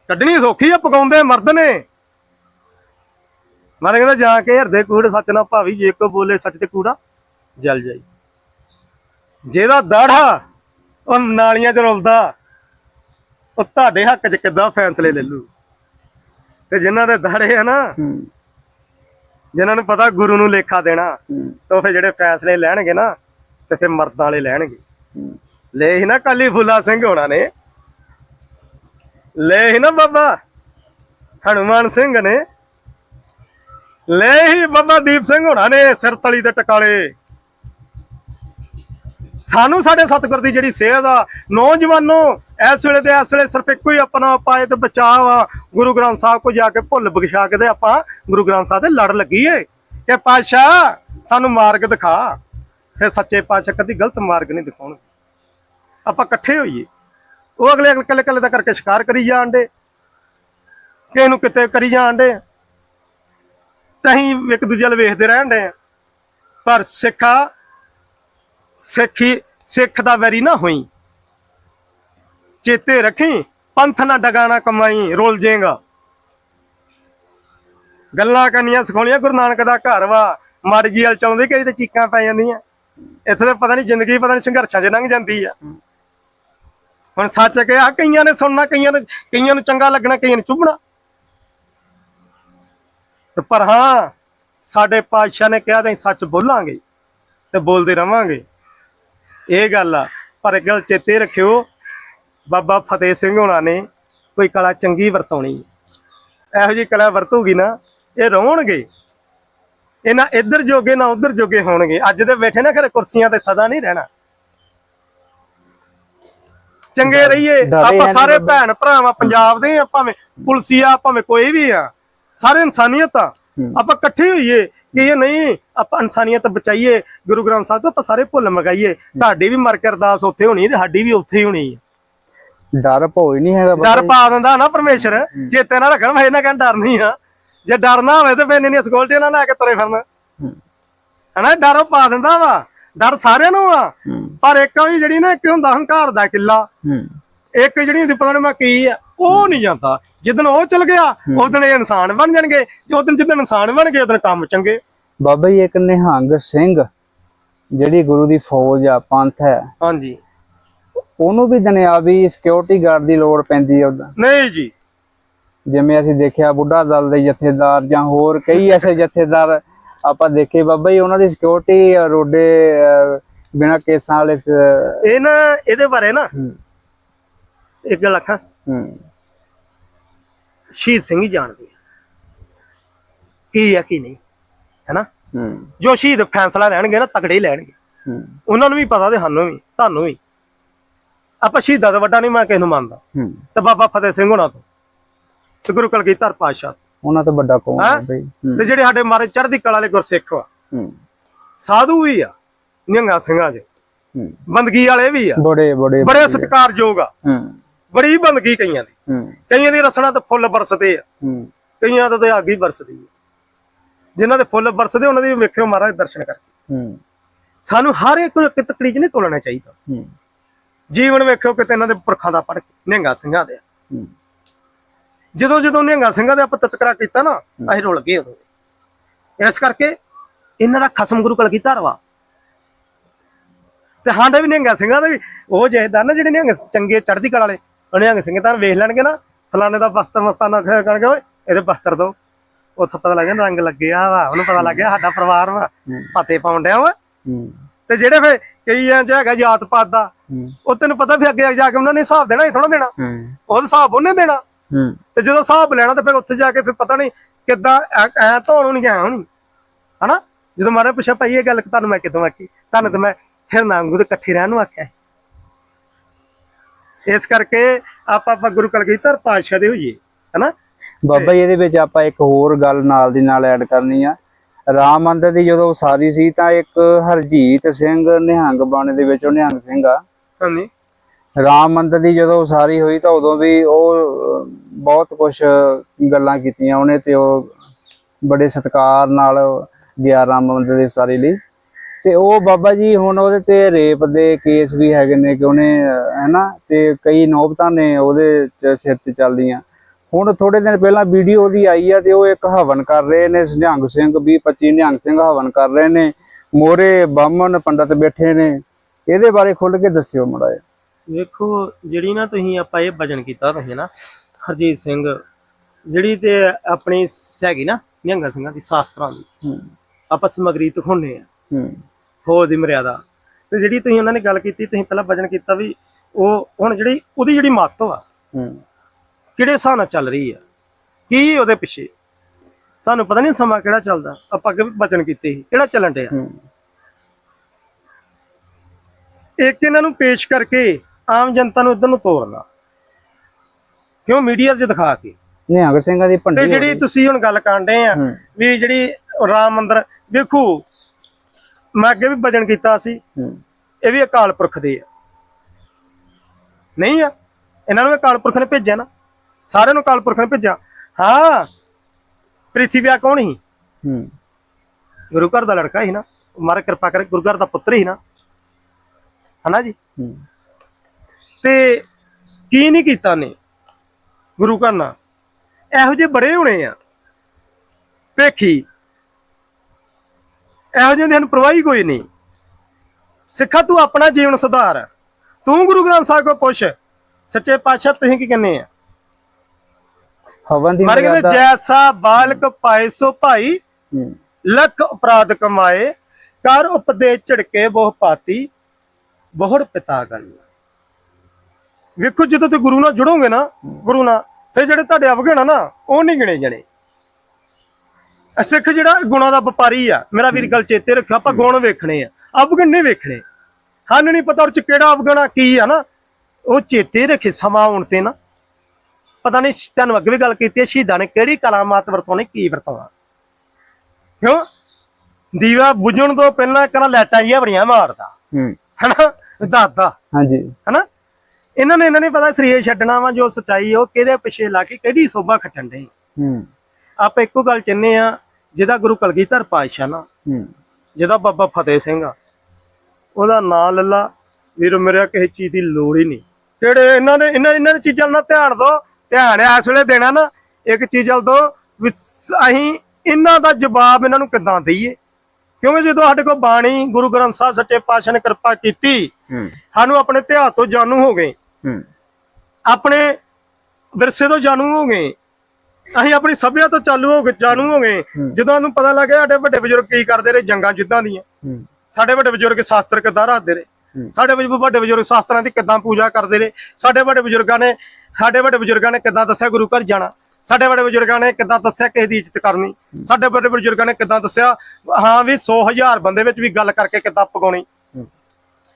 ਕੱਢਣੀ ਸੌਖੀ ਆ, ਪਗਾਉਂਦੇ ਮਰਦ ਨੇ। ਮਾਰੇ ਕਹਿੰਦਾ, ਜਾ ਕੇ ਹਿਰਦੇ ਕੂੜ, ਸੱਚ ਨਾ ਭਾਵੀ, ਜੇ ਕੋ ਬੋਲੇ ਸੱਚ ਤੇ ਕੂੜਾ ਜਲ ਜਾਈ। ਜਿਹਦਾ ਦਾੜਾ ਉਹ ਨਾਲੀਆਂ ਚ ਰੁਲਦਾ, ਉਹ ਤੁਹਾਡੇ ਹੱਕ 'ਚ ਕਿੱਦਾਂ ਫੈਸਲੇ ਲੈ ਲੂ? ਤੇ ਜਿਨ੍ਹਾਂ ਦੇ ਦਾੜੇ ਆ ਨਾ ਜਿਨ੍ਹਾਂ ਨੂੰ ਪਤਾ ਗੁਰੂ ਨੂੰ ਲੇਖਾ ਦੇਣਾ ਤਾਂ ਫਿਰ ਜਿਹੜੇ ਫੈਸਲੇ ਲੈਣਗੇ ਨਾ ਤੇ ਫਿਰ ਮਰਦਾਂ ਵਾਲੇ ਲੈਣਗੇ। ਲੈ ਹੀ ਨਾ ਕਾਲੀ ਫੁੱਲਾ ਸਿੰਘ ਹੋਣਾ ਨੇ। ਲੈ ਹੀ ਨਾ ਬਾਬਾ ਹਨੂਮਾਨ ਸਿੰਘ ਨੇ। ਲੈ ਹੀ ਬਾਬਾ ਦੀਪ ਸਿੰਘ ਹੋਣਾ ਨੇ ਸਿਰ ਤਲੀ ਤੇ ਟਕਾਲੇ। ਸਾਨੂੰ ਸਾਡੇ ਸਤਿਗੁਰ ਦੀ ਜਿਹੜੀ ਸੇਧ ਆ ਨੌਜਵਾਨੋ ਇਸ ਵੇਲੇ ਤੇ ਇਸ ਵੇਲੇ ਸਿਰਫ ਇੱਕੋ ਹੀ ਆਪਣਾ ਉਪਾਏ ਤੇ ਬਚਾਅ ਆ। ਗੁਰੂ ਗ੍ਰੰਥ ਸਾਹਿਬ ਕੋ ਜਾ ਕੇ ਭੁੱਲ ਬਖਸ਼ਾ ਕੇ ਤੇ ਆਪਾਂ ਗੁਰੂ ਗ੍ਰੰਥ ਸਾਹਿਬ ਦੇ ਲੜ ਲੱਗੀਏ। ਕਿ ਪਾਤਸ਼ਾਹ, ਸਾਨੂੰ ਮਾਰਗ ਦਿਖਾ। ਫਿਰ ਸੱਚੇ ਪਾਤਸ਼ਾਹ ਕਦੀ ਗਲਤ ਮਾਰਗ ਨਹੀਂ ਦਿਖਾਉਣ ਆਪਾਂ ਇਕੱਠੇ ਹੋਈਏ। ਉਹ ਅਗਲੇ ਅਗਲੇ ਕੱਲੇ ਕੱਲੇ ਦਾ ਕਰਕੇ ਸ਼ਿਕਾਰ ਕਰੀ ਜਾਣ ਦੇ ਕਿਸੇ ਨੂੰ ਕਿਤੇ ਕਰੀ ਜਾਣ ਦੇ ਤਹੀਂ ਇੱਕ ਦੂਜੇ ਵੱਲ ਵੇਖਦੇ ਰਹਿਣ ਦੇ ਪਰ ਸਿੱਖਾ, ਸਿੱਖੀ, ਸਿੱਖ ਦਾ ਵੈਰੀ ਨਾ ਹੋਈ। ਚੇਤੇ ਰੱਖੀ, ਪੰਥ ਨਾ ਡਗਾਣਾ ਕਮਾਈ, ਰੋਲ ਜੇਗਾ। ਗੱਲਾਂ ਕਰਨੀਆਂ ਸਿਖਾਉਣੀਆਂ, ਗੁਰੂ ਨਾਨਕ ਦਾ ਘਰ ਵਾ। ਮਰਜ਼ੀ ਵਾਲ ਚਾਹੁੰਦੇ ਕਿ ਇਹਦੇ ਚੀਕਾਂ ਪੈ ਜਾਂਦੀਆਂ। ਇੱਥੇ ਤਾਂ ਪਤਾ ਨਹੀਂ ਜ਼ਿੰਦਗੀ, ਪਤਾ ਨਹੀਂ ਸੰਘਰਸ਼ਾਂ 'ਚ ਲੰਘ ਜਾਂਦੀ ਆ। ਹੁਣ ਸੱਚ ਕਿਹਾ ਕਈਆਂ ਨੇ ਸੁਣਨਾ, ਕਈਆਂ ਨੇ, ਕਈਆਂ ਨੂੰ ਚੰਗਾ ਲੱਗਣਾ, ਕਈਆਂ ਨੂੰ ਚੁੱਭਣਾ। ਤੇ ਪਰ ਹਾਂ, ਸਾਡੇ ਪਾਤਸ਼ਾਹ ਨੇ ਕਿਹਾ ਤਾਂ ਸੱਚ ਬੋਲਾਂਗੇ ਤੇ ਬੋਲਦੇ ਰਵਾਂਗੇ। ਇਹ ਗੱਲ ਆ, ਪਰ ਇੱਕ ਗੱਲ ਚੇਤੇ ਰੱਖਿਓ ਬਾਬਾ ਫਤਿਹ ਸਿੰਘ ਹੋਣਾ ਨੇ ਕੋਈ ਕਲਾ ਚੰਗੀ ਵਰਤਾਉਣੀ। ਇਹੋ ਜੀ ਕਲਾ ਵਰਤੂਗੀ ਨਾ ਇਹ ਰੋਣਗੇ। ਇਹਨਾਂ ਇੱਧਰ ਜੋਗੇ ਨਾ ਉੱਧਰ ਜੋਗੇ ਹੋਣਗੇ। ਅੱਜ ਦੇ ਬੈਠੇ ਨਾ ਘਰੇ ਕੁਰਸੀਆਂ ਤੇ ਸਦਾ ਨਹੀਂ ਰਹਿਣਾ। ਚੰਗੇ ਰਹੀਏ। ਆਪਾਂ ਨੀ ਸਾਰੇ। ਭੈਣ ਭਰਾਵਾਂ ਪੰਜਾਬ ਦੇ ਆ ਭਾਵੇਂ ਪੁਲਸੀ ਆ ਭਾਵੇਂ ਕੋਈ ਵੀ ਆ। ਸਾਰੇ ਇਨਸਾਨੀਅਤ ਆ। ਆਪਾਂ ਇਕੱਠੇ ਹੋਈਏ ਕਿ ਇਹ ਨਹੀਂ ਆਪਾਂ ਇਨਸਾਨੀਅਤ ਬਚਾਈਏ। ਗੁਰੂ ਗ੍ਰੰਥ ਸਾਹਿਬ ਤੋਂ ਆਪਾਂ ਸਾਰੇ ਭੁੱਲ ਮਗਾਈਏ। ਤੁਹਾਡੀ ਵੀ ਮਰ ਕੇ ਅਰਦਾਸ ਉੱਥੇ ਹੋਣੀ ਤੇ ਸਾਡੀ ਵੀ ਉੱਥੇ ਹੀ ਹੋਣੀ ਹੈ ਡਰ ਭੋਈ ਨਹੀਂ ਹੈਗਾ ਡਰ। ਪਾ ਦਿੰਦਾ ਨਾ ਪਰਮੇਸ਼ਰ। ਚੇਤੇ ਨਾਲ ਰੱਖਣ ਮੈਂ ਇਹਨਾਂ ਕਹਿੰਦਾ ਡਰ ਨਹੀਂ ਆ। ਜੇ ਡਰ ਨਾ ਹੋਵੇ ਤੇ ਫਿਰ ਇੰਨੀਆਂ ਸਕਿਉਰਟੀ ਨਾਲ ਲੈ ਕੇ ਤੁਰੇ ਫਿਰਨ। ਹਨਾ ਡਰ ਪਾ ਦਿੰਦਾ ਵਾ। ਡਰ ਸਾਰਿਆਂ ਨੂੰ ਆ। ਪਰ ਇੱਕ ਵੀ ਜਿਹੜੀ ਨਾ ਇੱਕ ਹੁੰਦਾ ਹੰਕਾਰ ਦਾ ਕਿੱਲਾ। ਇੱਕ ਜਿਹੜੀ ਹੁੰਦੀ ਪਤਾ ਨਹੀਂ ਮੈਂ ਕੀ ਆ ਉਹ ਨਹੀਂ ਜਾਂਦਾ। ਜਿੱਦਣ ਉਹ ਚਲ ਗਿਆ ਉਦੋਂ ਇਹ ਇਨਸਾਨ ਬਣ ਜਾਣਗੇ। ਉਦੋਂ ਜਿੱਦਣ ਇਨਸਾਨ ਬਣ ਗਏ ਉਦੋਂ ਕੰਮ ਚੰਗੇ। ਬਾਬਾ ਜੀ ਇੱਕ ਨਿਹੰਗ ਸਿੰਘ ਜਿਹੜੀ ਗੁਰੂ ਦੀ ਫੌਜ ਆ ਪੰਥ ਹੈ। ਹਾਂਜੀ। ਉਹਨੂੰ ਵੀ ਦੁਨਿਆਵੀ ਸਿਕਿਉਰਿਟੀ ਗਾਰਡ ਦੀ ਲੋੜ ਪੈਂਦੀ ਹੈ ਉਹਦਾ ਨਹੀਂ ਜੀ। ਜਿਵੇਂ ਅਸੀਂ ਦੇਖਿਆ ਬੁੱਢਾ ਦਲ ਦੇ ਜਥੇਦਾਰ ਜਾਂ ਹੋਰ ਕਈ ਐਸੇ ਜਥੇਦਾਰ ਆਪਾਂ ਦੇਖੇ ਬਾਬਾ ਜੀ ਉਹਨਾਂ ਦੀ ਸਿਕਿਉਰਿਟੀ ਰੋਡੇ ਬਿਨਾ ਕੇਸਾਂ ਵਾਲੇ ਇਹ ਨਾ ਇਹਦੇ ਬਾਰੇ ਨਾ ਇੱਕ ਗੱਲ ਆਖਾਂ। ਹੂੰ। ਸ਼ਹੀਦ ਸਿੰਘ ਹੀ ਜਾਣਦੇ ਆ। ਕੀ ਆ ਕੀ ਨਹੀਂ ਹੈਨਾ? ਜੋ ਸ਼ਹੀਦ ਫੈਸਲਾ ਲੈਣਗੇ ਨਾ ਤਕੜੇ ਹੀ ਲੈਣਗੇ। ਉਹਨਾਂ ਨੂੰ ਵੀ ਪਤਾ ਤੇ ਸਾਨੂੰ ਵੀ ਤੁਹਾਨੂੰ ਵੀ। ਆਪਾਂ ਸ਼ਹੀਦਾਂ ਦਾ ਵੱਡਾ ਨਹੀਂ ਮੈਂ ਕਿਸੇ ਨੂੰ ਮੰਨਦਾ। ਹੂੰ। ਤੇ ਬਾਬਾ ਫਤਿਹ ਸਿੰਘ ਹੋਣਾ ਤੋਂ। ਤੇ ਗੁਰੂ ਕਲਗੀਧਰ ਪਾਤਸ਼ਾਹ ਉਹਨਾਂ ਤੋਂ ਵੱਡਾ ਕੌਣ ਹੈਂ? ਬਈ? ਤੇ ਜਿਹੜੇ ਸਾਡੇ ਮਾਰੇ ਚੜ੍ਹਦੀ ਕਲਾ ਵਾਲੇ ਗੁਰਸਿੱਖ ਆ। ਹੂੰ। ਸਾਧੂ ਵੀ ਆ ਨਿਹੰਗਾ ਸਿੰਘਾਂ 'ਚ ਹੂੰ। ਬੰਦਗੀ ਵਾਲੇ ਵੀ ਆ। ਬੜੇ ਬੜੇ ਬੜੇ ਸਤਿਕਾਰਯੋਗ ਆ। ਹੂੰ। ਬੜੀ ਬੰਦਗੀ ਕਈਆਂ ਦੀ। ਹੂੰ। ਕਈਆਂ ਦੀ ਰਸਣਾ ਤੇ ਫੁੱਲ ਬਰਸਦੇ ਆ। ਹੂੰ। ਕਈਆਂ ਦਾ ਤੇ ਅੱਗ ਹੀ ਬਰਸਦੀ ਆ। ਜਿਨ੍ਹਾਂ ਦੇ ਫੁੱਲ ਬਰਸਦੇ ਉਹਨਾਂ ਦੀ ਵੇਖਿਓ ਮਹਾਰਾਜ ਦਰਸ਼ਨ ਕਰਕੇ। ਹੂੰ। ਸਾਨੂੰ ਹਰ ਇੱਕ ਨੂੰ ਇੱਕ ਤਕੜੀ 'ਚ ਨਹੀਂ ਤੋਲਣਾ ਚਾਹੀਦਾ। ਹੂੰ। ਜੀਵਨ ਵੇਖਿਓ ਕਿਤੇ ਇਹਨਾਂ ਦੇ ਪੁਰਖਾਂ ਦਾ ਪੜ ਨਿਹੰਗਾ ਸਿੰਘਾਂ ਦੇ ਹੂੰ। ਜਦੋਂ ਜਦੋਂ ਨਿਹੰਗਾ ਸਿੰਘਾਂ ਦੇ ਆਪਾਂ ਤਤਕਰਾ ਕੀਤਾ ਨਾ ਅਸੀਂ ਰੁਲ ਗਏ ਉਦੋਂ। ਇਸ ਕਰਕੇ ਇਹਨਾਂ ਦਾ ਖਸਮ ਗੁਰੂ ਕਲਗੀਧਰ ਵਾ ਤੇ ਸਾਡੇ ਵੀ ਨਿਹੰਗਾ ਸਿੰਘਾਂ ਦੇ ਵੀ ਉਹ ਜਹੇਦਾਰ ਨਾ ਜਿਹੜੇ ਨਿਹੰਗ ਚੰਗੇ ਚੜ੍ਹਦੀ ਕਲਾ ਵਾਲੇ ਉਹ ਨਿਹੰਗ ਸਿੰਘ ਤਾਂ ਵੇਖ ਲੈਣਗੇ ਨਾ ਫਲਾਣੇ ਦਾ ਬਸਤਰ ਮਸਤਾਨਾ ਖਿਆ ਕਰਨਗੇ ਓਏ ਇਹਦੇ ਬਸਤਰ ਦੋ। ਉੱਥੋਂ ਪਤਾ ਲੱਗ ਜਾਂਦਾ ਰੰਗ ਲੱਗਿਆ ਵਾ ਉਹਨੂੰ ਪਤਾ ਲੱਗ ਗਿਆ ਸਾਡਾ ਪਰਿਵਾਰ ਵਾ। ਹੂੰ। ਪਤੇ ਪਾਉਣ ਡਿਆ ਵਾ। ਹੂੰ। ਤੇ ਜਿਹੜੇ ਫੇ ਕਈਆਂ ਚ ਹੈਗਾ ਜਾਤ ਪਾਤ ਦਾ ਉਹ ਤੈਨੂੰ ਪਤਾ ਵੀ ਅੱਗੇ ਜਾ ਕੇ ਉਹਨਾਂ ਨੇ ਹਿਸਾਬ ਦੇਣਾ ਥੋੜਾ ਦੇਣਾ। ਹੂੰ। ਉਹਦਾ ਹਿਸਾਬ ਉਹਨੇ ਦੇਣਾ। ਤੇ ਜਦੋਂ ਹਿਸਾਬ ਲੈਣਾ ਤੇ ਫਿਰ ਉੱਥੇ ਜਾ ਕੇ ਫਿਰ ਪਤਾ ਨਹੀਂ ਕਿੱਦਾਂ ਐ ਐ ਧੋਣ ਨਹੀਂ ਗਿਆ ਹੋਣੀ। ਹਨਾ? ਜਦੋਂ ਮਾਰੇ ਪੁੱਛਿਆ ਭਾਈ ਇਹ ਗੱਲ ਤੁਹਾਨੂੰ ਮੈਂ ਕਿਦੋਂ ਆਖੀ? ਤੁਹਾਨੂੰ ਤੇ ਮੈਂ ਫਿਰ ਨਾਂਗੂ ਤੇ ਇਕੱਠੇ ਰਹਿਣ ਨੂੰ ਆਖਿਆ। ਇਸ ਕਰਕੇ ਆਪਾਂ ਆਪਾਂ ਗੁਰੂ ਕਲਗੀਧਰ ਪਾਤਸ਼ਾਹ ਦੇ ਹੋਈਏ ਹਨਾ? ਬਾਬਾ ਜੀ ਇਹਦੇ ਵਿੱਚ ਆਪਾਂ ਇੱਕ ਹੋਰ ਗੱਲ ਨਾਲ ਦੀ ਨਾਲ ਐਡ ਕਰਨੀ ਆ। ਰਾਮ ਮੰਦਰ ਦੀ ਜਦੋਂ ਉਸਾਰੀ ਸੀ ਤਾਂ ਇੱਕ ਹਰਜੀਤ ਸਿੰਘ ਨਿਹੰਗ ਬਾਣੇ ਦੇ ਵਿੱਚ ਉਹ ਨਿਹੰਗ ਸਿੰਘ ਆ। ਹਾਂਜੀ। ਰਾਮ ਮੰਦਰ ਦੀ ਜਦੋਂ ਉਸਾਰੀ ਹੋਈ ਤਾਂ ਉਦੋਂ ਵੀ ਉਹ ਬਹੁਤ ਕੁਝ ਗੱਲਾਂ ਕੀਤੀਆਂ ਉਹਨੇ ਤੇ ਉਹ ਬੜੇ ਸਤਿਕਾਰ ਨਾਲ ਗਿਆ ਰਾਮ ਮੰਦਰ ਦੀ ਉਸਾਰੀ ਲਈ। ਤੇ ਉਹ ਬਾਬਾ ਜੀ ਹੁਣ ਉਹਦੇ ਤੇ ਰੇਪ ਦੇ ਕੇਸ ਵੀ ਹੈਗੇ ਨੇ ਕਿ ਉਹਨੇ ਹੈਨਾ ਤੇ ਕਈ ਨੌਬਤਾਂ ਨੇ ਉਹਦੇ ਚ ਸਿਰ ਤੇ ਚੱਲਦੀਆਂ। ਹੁਣ ਥੋੜੇ ਦਿਨ ਪਹਿਲਾਂ ਵੀਡੀਓ ਉਹਦੀ ਆਈ ਆ ਤੇ ਉਹ ਇੱਕ ਹਵਨ ਕਰ ਰਹੇ ਨੇ ਨਿਹੰਗ ਸਿੰਘ 20 25 ਨਿਹੰਗ ਸਿੰਘ ਹਵਨ ਕਰ ਰਹੇ ਨੇ ਮੋਰੇ ਬਾਹਮਣ ਪੰਡਤ ਬੈਠੇ ਨੇ ਇਹਦੇ ਬਾਰੇ ਖੁੱਲ ਕੇ ਦੱਸਿਓ ਮੜਾ ਵੇਖੋ ਜਿਹੜੀ ਨਾ ਤੁਸੀਂ ਆਪਾਂ ਇਹ ਭਜਨ ਕੀਤਾ ਤੁਸੀਂ ਨਾ ਹਰਜੀਤ ਸਿੰਘ ਜਿਹੜੀ ਤੇ ਆਪਣੀ ਹੈਗੀ ਨਾ ਨਿਹੰਗਾ ਸਿੰਘਾਂ ਦੀ ਸ਼ਾਸਤਰਾਂ ਦੀ ਆਪਾਂ ਸਮਗਰੀ ਦਿਖਾਉਂਦੇ ਆ ਹੂੰ। ਫੌਜ ਦੀ ਮਰਿਆਦਾ। ਤੇ ਜਿਹੜੀ ਤੁਸੀਂ ਉਹਨਾਂ ਨੇ ਗੱਲ ਕੀਤੀ ਤੁਸੀਂ ਪਹਿਲਾਂ ਵਜਨ ਕੀਤਾ ਵੀ ਉਹ ਹੁਣ ਜਿਹੜੀ ਉਹਦੀ ਜਿਹੜੀ ਮੱਤ ਵਾ ਹੂੰ। ਕਿਹੜੇ ਹਿਸਾਬ ਨਾਲ ਚੱਲ ਰਹੀ ਆ? ਕੀ ਉਹਦੇ ਪਿੱਛੇ? ਤੁਹਾਨੂੰ ਪਤਾ ਨਹੀਂ ਸਮਾਂ ਕਿਹੜਾ ਚੱਲਦਾ? ਆਪਾਂ ਅੱਗੇ ਵੀ ਵਚਨ ਕੀਤੇ ਸੀ। ਕਿਹੜਾ ਚੱਲਣ ਡਿਆ? ਇੱਕ ਇਹਨਾਂ ਨੂੰ ਪੇਸ਼ ਕਰਕੇ ਆਮ ਜਨਤਾ ਨੂੰ ਇਧਰ ਨੂੰ ਤੋਰਨਾ। ਕਿਉਂ? ਮੀਡੀਆ 'ਚ ਦਿਖਾ ਕੇ। ਨਿਹੰਗ ਸਿੰਘਾਂ ਦੀ ਤੇ ਭੰਡੀ ਜਿਹੜੀ ਤੁਸੀਂ ਹੁਣ ਗੱਲ ਕਾਂਡੇ ਆ ਹੂੰ। ਵੀ ਜਿਹੜੀ ਰਾਮ ਮੰਦਿਰ ਵੇਖੋ ਮੈਂ ਅੱਗੇ ਵੀ ਵਚਨ ਕੀਤਾ ਸੀ। ਇਹ ਵੀ ਅਕਾਲ ਪੁਰਖ ਦੇ ਆ। ਨਹੀਂ ਆ। ਇਹਨਾਂ ਨੂੰ ਅਕਾਲ ਪੁਰਖ ਨੇ ਭੇਜਿਆ ਨਾ। ਸਾਰਿਆਂ ਨੂੰ ਅਕਾਲ ਪੁਰਖ ਨੇ ਭੇਜਿਆ। ਹਾਂ ਪ੍ਰਿਥਵੀਆ ਕੌਣ ਸੀ? ਹੂੰ। ਗੁਰੂ ਘਰ ਦਾ ਲੜਕਾ ਸੀ ਨਾ ਮਾਰੇ ਕਿਰਪਾ ਕਰਕੇ ਗੁਰੂ ਘਰ ਦਾ ਪੁੱਤਰ ਸੀ ਨਾ। ਹਨਾ ਜੀ? ਹੂੰ। ਤੇ ਕੀ ਨਹੀਂ ਕੀਤਾ ਨੇ ਗੁਰੂ ਘਰ ਨਾਲ। ਇਹੋ ਜਿਹੇ ਬੜੇ ਹੋਣੇ ਆ। ਭੇਖੀ। ਇਹੋ ਜਿਹੇ ਸਾਨੂੰ ਪਰਵਾਹੀ ਕੋਈ ਨਹੀਂ। ਸਿੱਖਾ ਤੂੰ ਆਪਣਾ ਜੀਵਨ ਸੁਧਾਰ। ਤੂੰ ਗੁਰੂ ਗ੍ਰੰਥ ਸਾਹਿਬ ਕੋ ਪੁੱਛ। ਸੱਚੇ ਪਾਤਸ਼ਾਹ ਤੁਸੀਂ ਕੀ ਕਹਿੰਦੇ ਆ? ਹਵਨ ਦੀ ਮਾਰੇ ਕਹਿੰਦੇ ਜੈਸਾ ਬਾਲਕ ਪਾਏ ਸੋ ਭਾਈ ਲੱਖ ਅਪਰਾਧ ਕਮਾਏ ਕਰ ਉਪਦੇਸ਼ ਝੜਕੇ ਬਹੁ ਪਾਤੀ ਬਹੁੜ ਪਿਤਾ ਗੱਲ। ਵੇਖੋ ਜਦੋਂ ਤੇ ਗੁਰੂ ਨਾਲ ਜੁੜੋਗੇ ਨਾ ਗੁਰੂ ਨਾਲ ਫਿਰ ਜਿਹੜੇ ਤੁਹਾਡੇ ਅਵਗਣ ਨਾ ਉਹ ਨਹੀਂ ਗਿਣੇ ਜਾਣੇ। ਅ ਸਿੱਖ ਜਿਹੜਾ ਗੁਣਾਂ ਦਾ ਵਪਾਰੀ ਆ ਮੇਰਾ ਵੀਰ ਗੱਲ ਚੇਤੇ ਰੱਖਿਓ ਆਪਾਂ ਗੁਣ ਵੇਖਣੇ ਆ ਅਵਗਣ ਨਹੀਂ ਵੇਖਣੇ। ਸਾਨੂੰ ਨਹੀਂ ਪਤਾ ਉਹ ਚ ਕਿਹੜਾ ਅਵਗਣ ਕੀ ਆ ਨਾ ਉਹ ਚੇਤੇ ਰੱਖੇ ਸਮਾਂ ਆਉਣ ਤੇ ਨਾ। ਪਤਾ ਨਹੀਂ ਤੁਹਾਨੂੰ ਅੱਗੇ ਵੀ ਗੱਲ ਕੀਤੀ ਹੈ ਸ਼ਹੀਦਾਂ ਨੇ ਕਿਹੜੀ ਕਲਾਮਾਤ ਵਰਤੋਣੀ ਕੀ ਵਰਤੋਣਾ। ਕਿਉਂ? ਦੀਵਾ ਬੁਝਣ ਤੋਂ ਪਹਿਲਾਂ ਕਹਿੰਦਾ ਲੈਟਾਂ ਜੀਆਂ ਬੜੀਆਂ ਮਾਰਦਾ। ਹੂੰ। ਹਨਾ? ਦਾਦਾ ਹਾਂਜੀ। ਹਨਾ? ਇਹਨਾਂ ਨੂੰ ਇਹਨਾਂ ਨੇ ਪਤਾ ਸਰੀਰ ਛੱਡਣਾ ਵਾ ਜੋ ਸਚਾਈ ਉਹ ਕਿਹਦੇ ਪਿੱਛੇ ਲਾ ਕੇ ਕਿਹੜੀ ਸੋਭਾ ਖੱਟਣ ਦੇ ਹੂੰ। ਆਪਾਂ ਇੱਕੋ ਗੱਲ ਚੰਨੇ ਆ ਜਿਹਦਾ ਗੁਰੂ ਕਲਗੀਧਰ ਪਾਤਸ਼ਾਹ ਨਾ ਹੂੰ। ਜਿਹਦਾ ਬਾਬਾ ਫਤਿਹ ਸਿੰਘ ਆ ਉਹਦਾ ਨਾਂ ਲੱਲਾ ਵੀਰ ਮੇਰਿਆ ਕਿਸੇ ਚੀਜ਼ ਦੀ ਲੋੜ ਹੀ ਨਹੀਂ। ਕਿਹੜੇ ਇਹਨਾਂ ਦੇ ਇਹਨਾਂ ਇਹਨਾਂ ਦੀ ਚੀਜ਼ਾਂ ਨਾਲ ਧਿਆਨ ਦਿਓ। ਧਿਆਨ ਇਸ ਵੇਲੇ ਦੇਣਾ ਨਾ ਇੱਕ ਚੀਜ਼ ਵੱਲ ਦੋ ਅਸੀਂ ਇਹਨਾਂ ਦਾ ਜਵਾਬ ਇਹਨਾਂ ਨੂੰ ਕਿੱਦਾਂ ਦਈਏ? ਕਿਉਂਕਿ ਜਦੋਂ ਸਾਡੇ ਕੋਲ ਬਾਣੀ ਗੁਰੂ ਗ੍ਰੰਥ ਸਾਹਿਬ ਸੱਚੇ ਪਾਤਸ਼ਾਹ ਨੇ ਕਿਰਪਾ ਕੀਤੀ ਸਾਨੂੰ ਆਪਣੇ ਇਤਿਹਾਸ ਤੋਂ ਜਾਣੂ ਹੋ ਗਏ। ਆਪਣੇ ਵਿਰਸੇ ਤੋਂ ਜਾਣੂ ਹੋ ਗਏ। ਅਸੀਂ ਆਪਣੀ ਸਭਿਆ ਤੋਂ ਚਾਲੂ ਹੋ ਗਏ ਜਾਣੂ ਹੋ ਗਏ। ਜਦੋਂ ਸਾਨੂੰ ਪਤਾ ਲੱਗਿਆ ਸਾਡੇ ਵੱਡੇ ਬਜ਼ੁਰਗ ਕੀ ਕਰਦੇ ਰਹੇ? ਜੰਗਾਂ ਜਿੱਦਾਂ ਦੀਆਂ। ਸਾਡੇ ਵੱਡੇ ਬਜ਼ੁਰਗ ਸ਼ਾਸਤਰ ਕਿੱਦਾਂ ਰੱਖਦੇ ਨੇ ਹੂੰ। ਸਾਡੇ ਵੱਡੇ ਬਜ਼ੁਰਗ ਸ਼ਾਸਤਰਾਂ ਦੀ ਕਿੱਦਾਂ ਪੂਜਾ ਕਰਦੇ ਨੇ ਸਾਡੇ ਵੱਡੇ ਬਜ਼ੁਰਗਾਂ ਨੇ ਸਾਡੇ ਵੱਡੇ ਬਜ਼ੁਰਗਾਂ ਨੇ ਕਿੱਦਾਂ ਦੱਸਿਆ ਗੁਰੂ ਘਰ ਜਾਣਾ? ਸਾਡੇ ਵੱਡੇ ਬਜ਼ੁਰਗਾਂ ਨੇ ਕਿੱਦਾਂ ਦੱਸਿਆ ਕਿਸੇ ਦੀ ਇੱਜ਼ਤ ਕਰਨੀ? ਸਾਡੇ ਵੱਡੇ ਬਜ਼ੁਰਗਾਂ ਨੇ ਕਿੱਦਾਂ ਦੱਸਿਆ ਹਾਂ ਵੀ 100000 ਬੰਦੇ ਵਿੱਚ ਵੀ ਗੱਲ ਕਰਕੇ ਕਿੱਦਾਂ ਪਗਾਉਣੀ